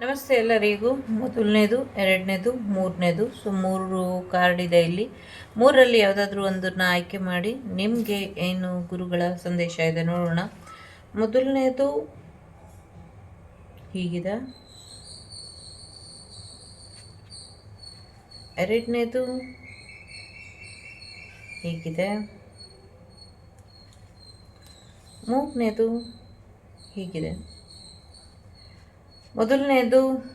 ನಮಸ್ತೆ ಎಲ್ಲರಿಗೂ. ಮೊದಲನೇದು, ಎರಡನೇದು, ಮೂರನೇದು. ಸೊ, ಮೂರು ಕಾರ್ಡ್ ಇದೆ ಇಲ್ಲಿ. ಮೂರರಲ್ಲಿ ಯಾವುದಾದ್ರೂ ಒಂದನ್ನು ಆಯ್ಕೆ ಮಾಡಿ. ನಿಮಗೆ ಏನು ಗುರುಗಳ ಸಂದೇಶ ಇದೆ ನೋಡೋಣ. ಮೊದಲನೇದು ಹೀಗಿದೆ. ಎರಡನೇದು ಹೀಗಿದೆ. ಮೂರನೇದು ಹೀಗಿದೆ. ಮೊದಲನೇದು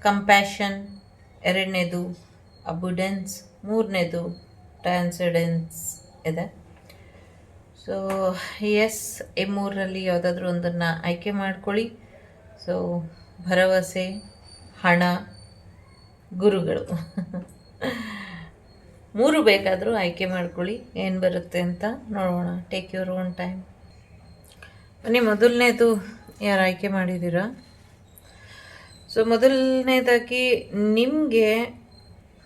ಕಂಪ್ಯಾಷನ್ ಎರಡನೇದು ಅಬುಡೆನ್ಸ್ ಮೂರನೇದು ಟ್ರಾನ್ಸಿಡೆನ್ಸ್ ಇದೆ. ಸೊ ಎಸ್ ಈ ಮೂರರಲ್ಲಿ ಯಾವುದಾದ್ರೂ ಒಂದನ್ನು ಆಯ್ಕೆ ಮಾಡ್ಕೊಳ್ಳಿ. ಸೊ ಭರವಸೆ, ಹಣ, ಗುರುಗಳು. ಮೂರು ಬೇಕಾದರೂ ಆಯ್ಕೆ ಮಾಡ್ಕೊಳ್ಳಿ. ಏನು ಬರುತ್ತೆ ಅಂತ ನೋಡೋಣ. ಟೇಕ್ ಯುವರ್ ಓನ್ ಟೈಮ್ ಬನ್ನಿ, ಮೊದಲನೇದು ಯಾರು ಆಯ್ಕೆ ಮಾಡಿದ್ದೀರಾ? ಸೊ ಮೊದಲನೇದಾಗಿ ನಿಮಗೆ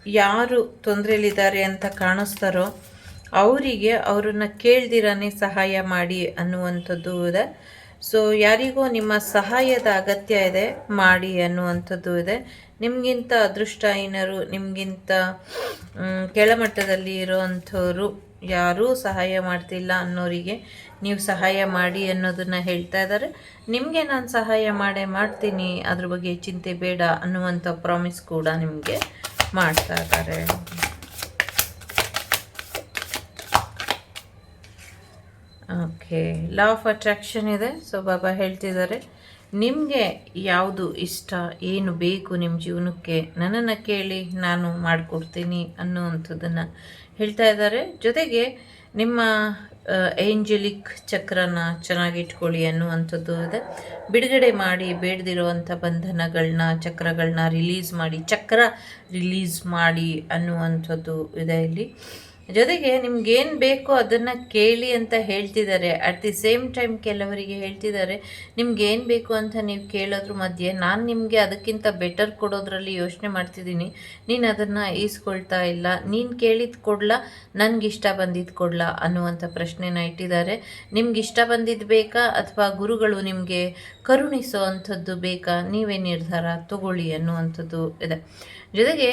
ಯಾರು ತೊಂದರೆಯಲ್ಲಿದ್ದಾರೆ ಅಂತ ಕಾಣಿಸ್ತಾರೋ ಅವರಿಗೆ ಅವರನ್ನು ಕೇಳ್ದಿರಾನೇ ಸಹಾಯ ಮಾಡಿ ಅನ್ನುವಂಥದ್ದು ಇದೆ. ಸೊ ಯಾರಿಗೋ ನಿಮ್ಮ ಸಹಾಯದ ಅಗತ್ಯ ಇದೆ, ಮಾಡಿ ಅನ್ನುವಂಥದ್ದು ಇದೆ. ನಿಮಗಿಂತ ಅದೃಷ್ಟಹೀನರು, ನಿಮಗಿಂತ ಕೆಳಮಟ್ಟದಲ್ಲಿ ಇರೋವಂಥವ್ರು ಯಾರೂ ಸಹಾಯ ಮಾಡ್ತಿಲ್ಲ ಅನ್ನೋರಿಗೆ ನೀವು ಸಹಾಯ ಮಾಡಿ ಅನ್ನೋದನ್ನು ಹೇಳ್ತಾ ಇದ್ದಾರೆ. ನಿಮಗೆ ನಾನು ಸಹಾಯ ಮಾಡೇ ಮಾಡ್ತೀನಿ. ಅದ್ರ ಬಗ್ಗೆ ಚಿಂತೆ ಬೇಡ ಅನ್ನುವಂಥ ಪ್ರಾಮಿಸ್ ಕೂಡ ನಿಮಗೆ ಮಾಡ್ತಾ ಇದ್ದಾರೆ. ಓಕೆ ಲಾ ಆಫ್ ಅಟ್ರಾಕ್ಷನ್ ಇದೆ. ಸೊ ಬಾಬಾ ಹೇಳ್ತಿದ್ದಾರೆ, ನಿಮಗೆ ಯಾವುದು ಇಷ್ಟ? ಏನು ಬೇಕು ನಿಮ್ಮ ಜೀವನಕ್ಕೆ? ನನ್ನನ್ನು ಕೇಳಿ ನಾನು ಮಾಡಿಕೊಡ್ತೀನಿ ಅನ್ನುವಂಥದ್ದನ್ನು ಹೇಳ್ತಾ ಇದ್ದಾರೆ. ಜೊತೆಗೆ ನಿಮ್ಮ ಏಂಜಲಿಕ್ ಚಕ್ರನ ಚೆನ್ನಾಗಿಟ್ಕೊಳ್ಳಿ ಅನ್ನುವಂಥದ್ದು ಇದೆ. ಬಿಡುಗಡೆ ಮಾಡಿ ಬೇಡದಿರುವಂಥ ಬಂಧನಗಳನ್ನ ಚಕ್ರಗಳನ್ನ ರಿಲೀಸ್ ಮಾಡಿ, ಚಕ್ರ ರಿಲೀಸ್ ಮಾಡಿ ಅನ್ನುವಂಥದ್ದು ಇದೆ ಇಲ್ಲಿ. ಜೊತೆಗೆ ನಿಮ್ಗೇನು ಬೇಕೋ ಅದನ್ನು ಕೇಳಿ ಅಂತ ಹೇಳ್ತಿದ್ದಾರೆ. ಅಟ್ ದಿ ಸೇಮ್ ಟೈಮ್ ಕೆಲವರಿಗೆ ಹೇಳ್ತಿದ್ದಾರೆ ನಿಮ್ಗೆ ಏನು ಬೇಕು ಅಂತ ನೀವು ಕೇಳೋದ್ರ ಮಧ್ಯೆ, ನಾನು ನಿಮಗೆ ಅದಕ್ಕಿಂತ ಬೆಟರ್ ಕೊಡೋದ್ರಲ್ಲಿ ಯೋಚನೆ ಮಾಡ್ತಿದ್ದೀನಿ. ನೀನು ಅದನ್ನು ಈಸ್ಕೊಳ್ತಾ ಇಲ್ಲ. ನೀನು ಕೇಳಿದ್ದು ಕೊಡಲ ನನಗೆ ಇಷ್ಟ ಬಂದಿದ್ದು ಕೊಡಲ ಅನ್ನುವಂಥ ಪ್ರಶ್ನೆನ ಇಟ್ಟಿದ್ದಾರೆ. ನಿಮ್ಗೆ ಇಷ್ಟ ಬಂದಿದ್ದು ಬೇಕಾ ಅಥವಾ ಗುರುಗಳು ನಿಮಗೆ ಕರುಣಿಸೋ ಅಂಥದ್ದು ಬೇಕಾ? ನೀವೇ ನಿರ್ಧಾರ ತಗೊಳ್ಳಿ ಅನ್ನುವಂಥದ್ದು ಇದೆ. ಜೊತೆಗೆ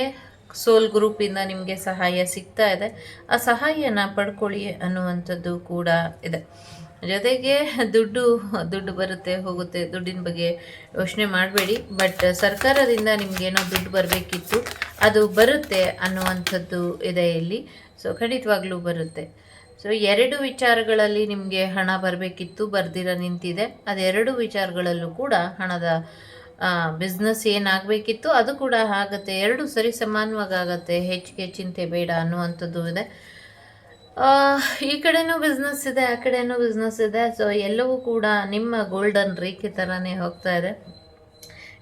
ಸೋಲ್ ಗ್ರೂಪಿಂದ ನಿಮಗೆ ಸಹಾಯ ಸಿಗ್ತಾ ಇದೆ. ಆ ಸಹಾಯನ ಪಡ್ಕೊಳ್ಳಿ ಅನ್ನುವಂಥದ್ದು ಕೂಡ ಇದೆ. ಜೊತೆಗೆ ದುಡ್ಡು ದುಡ್ಡು ಬರುತ್ತೆ, ಹೋಗುತ್ತೆ. ದುಡ್ಡಿನ ಬಗ್ಗೆ ಯೋಚನೆ ಮಾಡಬೇಡಿ. ಬಟ್ ಸರ್ಕಾರದಿಂದ ನಿಮಗೇನೋ ದುಡ್ಡು ಬರಬೇಕಿತ್ತು, ಅದು ಬರುತ್ತೆ ಅನ್ನುವಂಥದ್ದು ಇದೆ ಇಲ್ಲಿ. ಸೊ ಖಂಡಿತವಾಗ್ಲೂ ಬರುತ್ತೆ. ಸೊ ಎರಡು ವಿಚಾರಗಳಲ್ಲಿ ನಿಮಗೆ ಹಣ ಬರಬೇಕಿತ್ತು, ಬರ್ದಿರ ನಿಂತಿದೆ. ಅದೆರಡು ವಿಚಾರಗಳಲ್ಲೂ ಕೂಡ ಹಣದ ಬಿಸ್ನೆಸ್ ಏನಾಗಬೇಕಿತ್ತು? ಅದು ಕೂಡ ಆಗುತ್ತೆ. ಎರಡು ಸರಿ ಸಮಾನವಾಗಿ ಆಗುತ್ತೆ ಹೆಚ್ಚಿಗೆ ಚಿಂತೆ ಬೇಡ ಅನ್ನುವಂಥದ್ದು ಇದೆ. ಈ ಕಡೆನೂ ಬಿಸ್ನೆಸ್ ಇದೆ, ಆ ಕಡೆನೂ ಬಿಸ್ನೆಸ್ ಇದೆ. ಸೊ ಎಲ್ಲವೂ ಕೂಡ ನಿಮ್ಮ ಗೋಲ್ಡನ್ ರೇಖೆ ಥರನೇ ಹೋಗ್ತಾ ಇದೆ.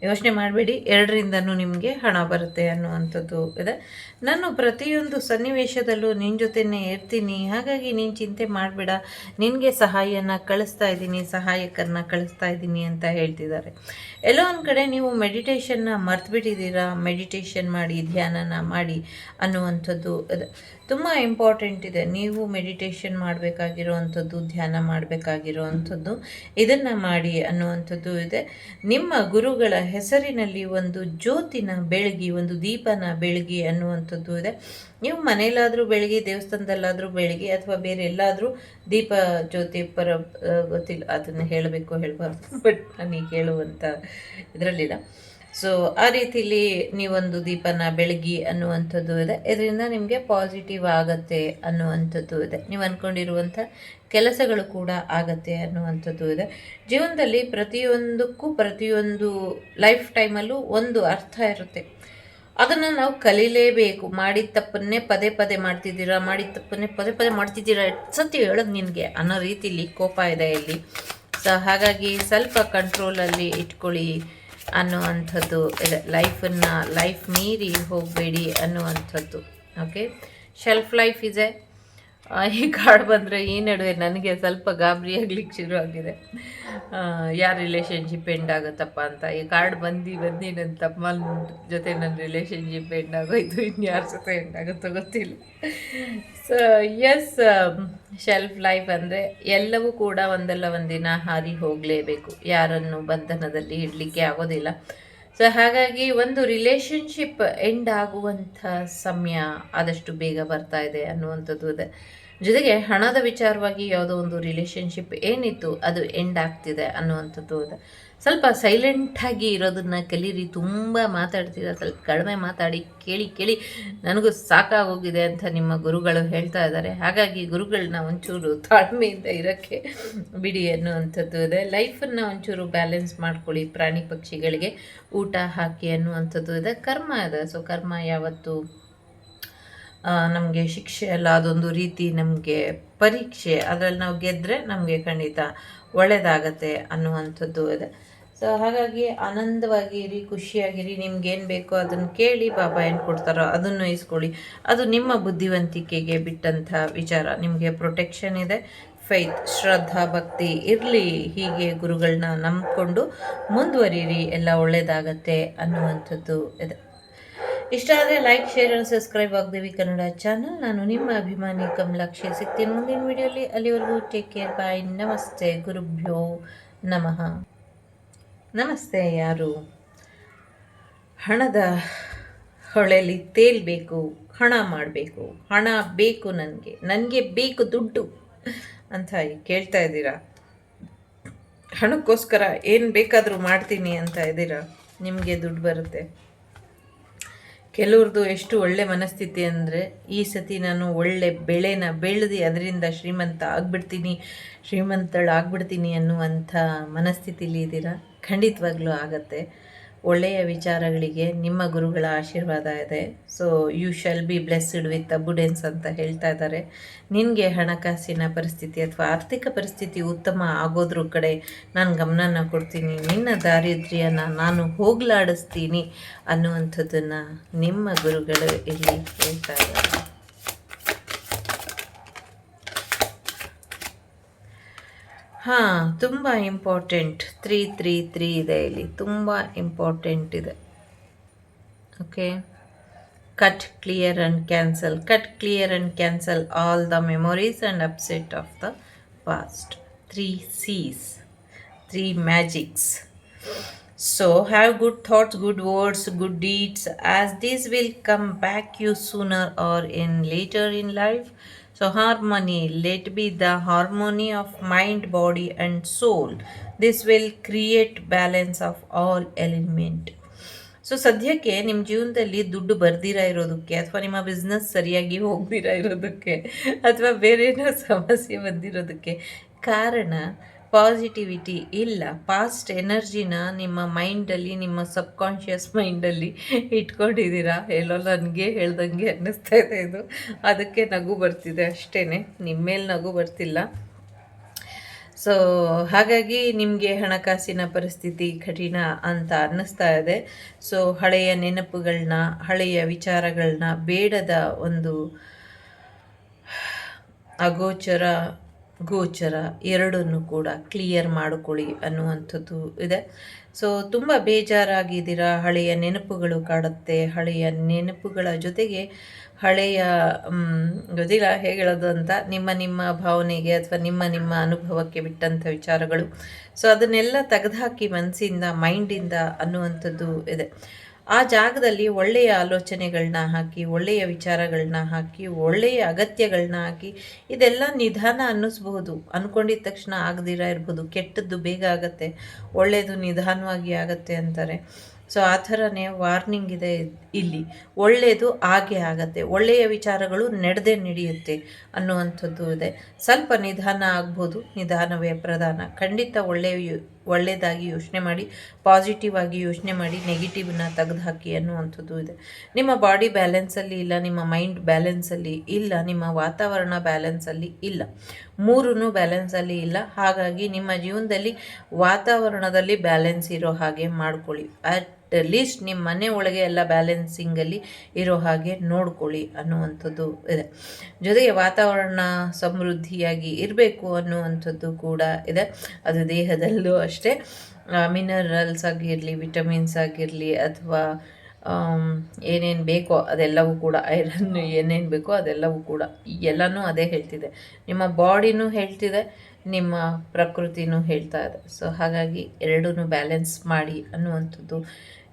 ಯೋಚನೆ ಮಾಡಬೇಡಿ. ಎರಡರಿಂದನೂ ನಿಮಗೆ ಹಣ ಬರುತ್ತೆ ಅನ್ನುವಂಥದ್ದು ಇದೆ. ನಾನು ಪ್ರತಿಯೊಂದು ಸನ್ನಿವೇಶದಲ್ಲೂ ನಿನ್ನ ಜೊತೆನೇ ಇರ್ತೀನಿ. ಹಾಗಾಗಿ ನೀನು ಚಿಂತೆ ಮಾಡಬೇಡ. ನಿನಗೆ ಸಹಾಯನ ಕಳಿಸ್ತಾ ಇದ್ದೀನಿ. ಸಹಾಯಕರನ್ನ ಕಳಿಸ್ತಾ ಇದ್ದೀನಿ ಅಂತ ಹೇಳ್ತಿದ್ದಾರೆ. ಎಲ್ಲೋ ಒಂದು ಕಡೆ ನೀವು ಮೆಡಿಟೇಷನ್ನ ಮರ್ತುಬಿಟ್ಟಿದ್ದೀರಾ? ಮೆಡಿಟೇಷನ್ ಮಾಡಿ, ಧ್ಯಾನನ ಮಾಡಿ ಅನ್ನುವಂಥದ್ದು ತುಂಬ ಇಂಪಾರ್ಟೆಂಟ್ ಇದೆ. ನೀವು ಮೆಡಿಟೇಷನ್ ಮಾಡಬೇಕಾಗಿರುವಂಥದ್ದು, ಧ್ಯಾನ ಮಾಡಬೇಕಾಗಿರುವಂಥದ್ದು, ಇದನ್ನು ಮಾಡಿ ಅನ್ನುವಂಥದ್ದು ಇದೆ. ನಿಮ್ಮ ಗುರುಗಳ ಹೆಸರಿನಲ್ಲಿ ಒಂದು ಜ್ಯೋತಿನ ಬೆಳಗಿ, ಒಂದು ದೀಪನ ಬೆಳಗಿ ಅನ್ನುವಂಥದ್ದು ಇದೆ. ನೀವು ಮನೆಯಲ್ಲಾದರೂ ಬೆಳಗ್ಗೆ ದೇವಸ್ಥಾನದಲ್ಲಾದರೂ ಬೆಳಗ್ಗೆ ಅಥವಾ ಬೇರೆ ಎಲ್ಲಾದರೂ ದೀಪ ಜ್ಯೋತಿ ಪರ ಗೊತ್ತಿಲ್ಲ, ಅದನ್ನು ಹೇಳಬೇಕು, ಹೇಳಬಾರ್ದು ಬಟ್ ನನಗೆ ಹೇಳುವಂಥ ಇದರಲ್ಲಿಲ್ಲ. ಸೊ ಆ ರೀತಿಲಿ ನೀವೊಂದು ದೀಪನ ಬೆಳಗಿ ಅನ್ನುವಂಥದ್ದು ಇದೆ. ಇದರಿಂದ ನಿಮಗೆ ಪಾಸಿಟಿವ್ ಆಗತ್ತೆ ಅನ್ನುವಂಥದ್ದು ಇದೆ. ನೀವು ಅಂದ್ಕೊಂಡಿರುವಂಥ ಕೆಲಸಗಳು ಕೂಡ ಆಗತ್ತೆ ಅನ್ನುವಂಥದ್ದು ಇದೆ. ಜೀವನದಲ್ಲಿ ಪ್ರತಿಯೊಂದಕ್ಕೂ, ಪ್ರತಿಯೊಂದು ಲೈಫ್ ಟೈಮಲ್ಲೂ ಒಂದು ಅರ್ಥ ಇರುತ್ತೆ. ಅದನ್ನು ನಾವು ಕಲೀಲೇಬೇಕು. ಮಾಡಿದ ತಪ್ಪನ್ನೇ ಪದೇ ಪದೇ ಮಾಡ್ತಿದ್ದೀರಾ, ಮಾಡಿದ ತಪ್ಪನ್ನೇ ಪದೇ ಪದೇ ಮಾಡ್ತಿದ್ದೀರಾ ಸತ್ಯ ಹೇಳೋದು ನಿನಗೆ. ಅನ್ನೋ ರೀತಿಲಿ ಕೋಪ ಇದೆ ಇಲ್ಲಿ. ಸೊ ಹಾಗಾಗಿ ಸ್ವಲ್ಪ ಕಂಟ್ರೋಲಲ್ಲಿ ಇಟ್ಕೊಳ್ಳಿ. ಅನ್ನುವಂಥದ್ದು ಲೈಫನ್ನು ಲೈಫ್ ಮೀರಿ ಹೋಗಬೇಡಿ ಅನ್ನುವಂಥದ್ದು ಓಕೆ ಶೆಲ್ಫ್ ಲೈಫ್ ಇದೆ ಈ ಕಾರ್ಡ್ ಬಂದರೆ ಈ ನಡುವೆ ನನಗೆ ಸ್ವಲ್ಪ ಗಾಬರಿ ಆಗ್ಲಿಕ್ಕೆ ಶುರು ಆಗಿದೆ. ಯಾರ ರಿಲೇಷನ್ಶಿಪ್ ಎಂಡ್ ಆಗುತ್ತಪ್ಪ ಅಂತ. ಈ ಕಾರ್ಡ್ ಬಂದು ಬಂದು ನನ್ನ ತಮ್ಮನ ಜೊತೆ ನನ್ನ ರಿಲೇಷನ್ಶಿಪ್ ಎಂಡ್ ಆಗೋಯ್ತು. ಯಾರ ಜೊತೆ ಎಂಡ್ ಆಗುತ್ತೋ ಗೊತ್ತಿಲ್ಲ. ಸೊ ಎಸ್ ಶೆಲ್ಫ್ ಲೈಫ್ ಅಂದರೆ ಎಲ್ಲವೂ ಕೂಡ ಒಂದಲ್ಲ ಒಂದಿನ ಹಾರಿ ಹೋಗಲೇಬೇಕು. ಯಾರನ್ನು ಬಂಧನದಲ್ಲಿ ಇಡಲಿಕ್ಕೆ ಆಗೋದಿಲ್ಲ. ಸೊ ಹಾಗಾಗಿ ಒಂದು ರಿಲೇಷನ್ಶಿಪ್ ಎಂಡ್ ಆಗುವಂಥ ಸಮಯ ಆದಷ್ಟು ಬೇಗ ಬರ್ತಾ ಇದೆ ಅನ್ನುವಂಥದ್ದು ಇದೆ. ಜೊತೆಗೆ ಹಣದ ವಿಚಾರವಾಗಿ ಯಾವುದೋ ಒಂದು ರಿಲೇಶನ್ಶಿಪ್ ಏನಿತ್ತು, ಅದು ಎಂಡ್ ಆಗ್ತಿದೆ ಅನ್ನುವಂಥದ್ದು ಇದೆ. ಸ್ವಲ್ಪ ಸೈಲೆಂಟಾಗಿ ಇರೋದನ್ನ ಕಲೀರಿ, ತುಂಬ ಮಾತಾಡ್ತೀರಾ, ಸ್ವಲ್ಪ ಕಡಿಮೆ ಮಾತಾಡಿ, ಕೇಳಿ ಕೇಳಿ, ನನಗೂ ಸಾಕಾಗೋಗಿದೆ ಅಂತ ನಿಮ್ಮ ಗುರುಗಳು ಹೇಳ್ತಾ ಇದ್ದಾರೆ. ಹಾಗಾಗಿ ಗುರುಗಳನ್ನ ಒಂಚೂರು ತಾಳ್ಮೆಯಿಂದ ಇರೋಕ್ಕೆ ಬಿಡಿ ಅನ್ನುವಂಥದ್ದು ಇದೆ. ಲೈಫನ್ನು ಒಂಚೂರು ಬ್ಯಾಲೆನ್ಸ್ ಮಾಡ್ಕೊಳ್ಳಿ, ಪ್ರಾಣಿ ಪಕ್ಷಿಗಳಿಗೆ ಊಟ ಹಾಕಿ ಅನ್ನುವಂಥದ್ದು ಇದೆ. ಕರ್ಮ ಇದೆ. ಸೊ ಕರ್ಮ ಯಾವತ್ತು ನಮಗೆ ಶಿಕ್ಷೆ ಅಲ್ಲ ಅದೊಂದು ರೀತಿ ನಮಗೆ ಪರೀಕ್ಷೆ, ಅದರಲ್ಲಿ ನಾವು ಗೆದ್ದರೆ ನಮಗೆ ಖಂಡಿತ ಒಳ್ಳೆಯದಾಗತ್ತೆ ಅನ್ನುವಂಥದ್ದು ಇದೆ. ಸೊ ಹಾಗಾಗಿ ಆನಂದವಾಗಿರಿ, ಖುಷಿಯಾಗಿರಿ, ನಿಮ್ಗೇನು ಬೇಕೋ ಅದನ್ನು ಕೇಳಿ ಬಾಬಾ ಏನು ಕೊಡ್ತಾರೋ ಅದನ್ನು ಇಸ್ಕೊಳ್ಳಿ. ಅದು ನಿಮ್ಮ ಬುದ್ಧಿವಂತಿಕೆಗೆ ಬಿಟ್ಟಂಥ ವಿಚಾರ. ನಿಮಗೆ ಪ್ರೊಟೆಕ್ಷನ್ ಇದೆ. ಫೈತ್ ಶ್ರದ್ಧಾ, ಭಕ್ತಿ ಇರಲಿ. ಹೀಗೆ ಗುರುಗಳನ್ನ ನಂಬಿಕೊಂಡು ಮುಂದುವರಿರಿ. ಎಲ್ಲ ಒಳ್ಳೆಯದಾಗತ್ತೆ ಅನ್ನುವಂಥದ್ದು ಇದೆ. ಇಷ್ಟ ಆದರೆ ಲೈಕ್ ಶೇರ್ ಅಂಡ್ ಸಬ್ಸ್ಕ್ರೈಬ್ ಆಗ್ದೇವಿ ಕನ್ನಡ ಚಾನಲ್ ನಾನು ನಿಮ್ಮ ಅಭಿಮಾನಿ ಕಮಲಾಕ್ಷಿ ಸಿಗ್ತೀನಿ ಮುಂದಿನ ವಿಡಿಯೋಲಿ ಅಲ್ಲಿವರೆಗೂ ಟೇಕ್ ಕೇರ್ ಬಾಯ್ ನಮಸ್ತೆ, ಗುರುಭ್ಯೋ ನಮಃ. ನಮಸ್ತೆ ಯಾರು? ಹಣದ ಹೊಳೆಯಲ್ಲಿ ತೇಲ್ಬೇಕು, ಹಣ ಮಾಡಬೇಕು. ಹಣ ಬೇಕು ನನಗೆ. ನನಗೆ ಬೇಕು ದುಡ್ಡು ಅಂತ ಕೇಳ್ತಾ ಇದ್ದೀರಾ? ಹಣಕ್ಕೋಸ್ಕರ ಏನು ಬೇಕಾದರೂ ಮಾಡ್ತೀನಿ ಅಂತ ಇದ್ದೀರಾ? ನಿಮಗೆ ದುಡ್ಡು ಬರುತ್ತೆ. ಕೆಲವ್ರದ್ದು ಎಷ್ಟು ಒಳ್ಳೆ ಮನಸ್ಥಿತಿ ಅಂದರೆ, ಈ ಸತಿ ನಾನು ಒಳ್ಳೆ ಬೆಳೆನ ಬೆಳೆದು ಅದರಿಂದ ಶ್ರೀಮಂತ ಆಗ್ಬಿಡ್ತೀನಿ, ಶ್ರೀಮಂತಳಾಗ್ಬಿಡ್ತೀನಿ ಅನ್ನುವಂಥ ಮನಸ್ಥಿತಿಲಿ ಇದ್ದೀರಾ? ಖಂಡಿತವಾಗ್ಲೂ ಆಗತ್ತೆ. ಒಳ್ಳೆಯ ವಿಚಾರಗಳಿಗೆ ನಿಮ್ಮ ಗುರುಗಳ ಆಶೀರ್ವಾದ ಇದೆ. So you shall be blessed with abundance ಅಂತ ಹೇಳ್ತಾ ಇದ್ದಾರೆ. ನಿನಗೆ ಹಣಕಾಸಿನ ಪರಿಸ್ಥಿತಿ ಅಥವಾ ಆರ್ಥಿಕ ಪರಿಸ್ಥಿತಿ ಉತ್ತಮ ಆಗೋದ್ರ ಕಡೆ ನಾನು ಗಮನನ ಕೊಡ್ತೀನಿ. ನಿನ್ನ ದಾರಿದ್ರ್ಯನ ನಾನು ಹೋಗ್ಲಾಡಿಸ್ತೀನಿ ಅನ್ನುವಂಥದ್ದನ್ನು ನಿಮ್ಮ ಗುರುಗಳು ಇಲ್ಲಿ ಹೇಳ್ತಾ ಇದ್ದಾರೆ. ಹಾಂ ತುಂಬ ಇಂಪಾರ್ಟೆಂಟ್ ತ್ರೀ ತ್ರೀ ತ್ರೀ ಇದೆ ಇಲ್ಲಿ. ತುಂಬ ಇಂಪಾರ್ಟೆಂಟ್ ಇದೆ. Okay cut clear and cancel cut clear and cancel all the memories and upset of the past three sees three magics So, have good thoughts, good words, good deeds, as these will come back you sooner or in later in life. So, harmony, let be the harmony of mind, body, and soul. This will create balance of all element. So ಸದ್ಯಕ್ಕೆ ನಿಮ್ಮ ಜೀವನದಲ್ಲಿ ದುಡ್ಡು ಬರ್ದಿರ ಇರೋದಕ್ಕೆ ಅಥವಾ ನಿಮ್ಮ business ಸರಿಯಾಗಿ ಹೋಗ್ದಿರ ಇರೋದಕ್ಕೆ ಅಥವಾ ಬೇರೆ ಏನೋ ಸಮಸ್ಯೆ ಬಂದಿರೋದಕ್ಕೆ ಕಾರಣ ಪಾಸಿಟಿವಿಟಿ ಇಲ್ಲ. ಪಾಸ್ಟ್ ಎನರ್ಜಿನ ನಿಮ್ಮ ಮೈಂಡಲ್ಲಿ ನಿಮ್ಮ ಸಬ್ಕಾನ್ಷಿಯಸ್ ಮೈಂಡಲ್ಲಿ ಇಟ್ಕೊಂಡಿದ್ದೀರಾ? ಎಲ್ಲೋ ನನಗೆ ಹೇಳ್ದಂಗೆ ಅನ್ನಿಸ್ತಾ ಇದೆ ಇದು. ಅದಕ್ಕೆ ನಗು ಬರ್ತಿದೆ ಅಷ್ಟೇ ನಿಮ್ಮ ಮೇಲೆ ನಗು ಬರ್ತಿಲ್ಲ. ಸೊ ಹಾಗಾಗಿ ನಿಮಗೆ ಹಣಕಾಸಿನ ಪರಿಸ್ಥಿತಿ ಕಠಿಣ ಅಂತ ಅನ್ನಿಸ್ತಾ ಇದೆ. ಸೊ ಹಳೆಯ ನೆನಪುಗಳನ್ನ ಹಳೆಯ ವಿಚಾರಗಳನ್ನ ಬೇಡದ ಒಂದು ಅಗೋಚರ ಗೋಚರ ಎರಡನ್ನು ಕೂಡ ಕ್ಲಿಯರ್ ಮಾಡಿಕೊಳ್ಳಿ ಅನ್ನುವಂಥದ್ದು ಇದೆ. ಸೊ ತುಂಬ ಬೇಜಾರಾಗಿದ್ದೀರಾ? ಹಳೆಯ ನೆನಪುಗಳು ಕಾಡುತ್ತೆ. ಹಳೆಯ ನೆನಪುಗಳ ಜೊತೆಗೆ ಹಳೆಯ ಗೊತ್ತಿಲ್ಲ ಹೇಳೋದು ಅಂತ ನಿಮ್ಮ ನಿಮ್ಮ ಭಾವನೆಗೆ ಅಥವಾ ನಿಮ್ಮ ನಿಮ್ಮ ಅನುಭವಕ್ಕೆ ಬಿಟ್ಟಂಥ ವಿಚಾರಗಳು. ಸೊ ಅದನ್ನೆಲ್ಲ ತೆಗೆದುಹಾಕಿ ಮನಸ್ಸಿಂದ ಮೈಂಡಿಂದ ಅನ್ನುವಂಥದ್ದು ಇದೆ. ಆ ಜಾಗದಲ್ಲಿ ಒಳ್ಳೆಯ ಆಲೋಚನೆಗಳನ್ನ ಹಾಕಿ, ಒಳ್ಳೆಯ ವಿಚಾರಗಳನ್ನ ಹಾಕಿ, ಒಳ್ಳೆಯ ಅಗತ್ಯಗಳನ್ನ ಹಾಕಿ ಇದೆಲ್ಲ ನಿಧಾನ ಅನ್ನಿಸ್ಬಹುದು. ಅಂದ್ಕೊಂಡಿದ ತಕ್ಷಣ ಆಗದಿರ ಇರ್ಬೋದು. ಕೆಟ್ಟದ್ದು ಬೇಗ ಆಗತ್ತೆ. ಒಳ್ಳೆಯದು ನಿಧಾನವಾಗಿ ಆಗತ್ತೆ ಅಂತಾರೆ. ಸೊ ಆ ಥರನೇ ವಾರ್ನಿಂಗ್ ಇದೆ. ಇಲ್ಲಿ. ಒಳ್ಳೆಯದು ಹಾಗೆ ಆಗತ್ತೆ. ಒಳ್ಳೆಯ ವಿಚಾರಗಳು ನಡೆದೇ ನಡೆಯುತ್ತೆ ಅನ್ನುವಂಥದ್ದು ಇದೆ. ಸ್ವಲ್ಪ ನಿಧಾನ ಆಗ್ಬೋದು. ನಿಧಾನವೇ ಪ್ರಧಾನ. ಖಂಡಿತ ಒಳ್ಳೆಯ ಒಳ್ಳೆಯದಾಗಿ ಯೋಚನೆ ಮಾಡಿ ಪಾಸಿಟಿವ್ ಆಗಿ ಯೋಚನೆ ಮಾಡಿ ನೆಗೆಟಿವ್ನ ತೆಗೆದುಹಾಕಿ ಅನ್ನುವಂಥದ್ದು ಇದೆ. ನಿಮ್ಮ ಬಾಡಿ ಬ್ಯಾಲೆನ್ಸಲ್ಲಿ ಇಲ್ಲ, ನಿಮ್ಮ ಮೈಂಡ್ ಬ್ಯಾಲೆನ್ಸಲ್ಲಿ ಇಲ್ಲ, ನಿಮ್ಮ ವಾತಾವರಣ ಬ್ಯಾಲೆನ್ಸಲ್ಲಿ ಇಲ್ಲ. ಮೂರೂ ಬ್ಯಾಲೆನ್ಸಲ್ಲಿ ಇಲ್ಲ. ಹಾಗಾಗಿ ನಿಮ್ಮ ಜೀವನದಲ್ಲಿ ವಾತಾವರಣದಲ್ಲಿ ಬ್ಯಾಲೆನ್ಸ್ ಇರೋ ಹಾಗೆ ಮಾಡ್ಕೊಳ್ಳಿ. ಲೀಸ್ಟ್ ನಿಮ್ಮ ಮನೆ ಒಳಗೆ ಎಲ್ಲ ಬ್ಯಾಲೆನ್ಸಿಂಗಲ್ಲಿ ಇರೋ ಹಾಗೆ ನೋಡ್ಕೊಳ್ಳಿ ಅನ್ನುವಂಥದ್ದು ಇದೆ. ಜೊತೆಗೆ ವಾತಾವರಣ ಸಮೃದ್ಧಿಯಾಗಿ ಇರಬೇಕು ಅನ್ನುವಂಥದ್ದು ಕೂಡ ಇದೆ. ಅದು ದೇಹದಲ್ಲೂ ಅಷ್ಟೇ. ಮಿನರಲ್ಸ್ ಆಗಿರಲಿ ವಿಟಮಿನ್ಸ್ ಆಗಿರಲಿ ಅಥವಾ ಏನೇನು ಬೇಕೋ ಅದೆಲ್ಲವೂ ಕೂಡ ಐರನ್ ಏನೇನು ಬೇಕೋ ಅದೆಲ್ಲವೂ ಕೂಡ ಎಲ್ಲನೂ ಅದೇ ಹೇಳ್ತಿದೆ. ನಿಮ್ಮ ಬಾಡಿನೂ ಹೇಳ್ತಿದೆ, ನಿಮ್ಮ ಪ್ರಕೃತಿನೂ ಹೇಳ್ತಾ ಇದೆ. ಸೊ ಹಾಗಾಗಿ ಎರಡೂ ಬ್ಯಾಲೆನ್ಸ್ ಮಾಡಿ ಅನ್ನುವಂಥದ್ದು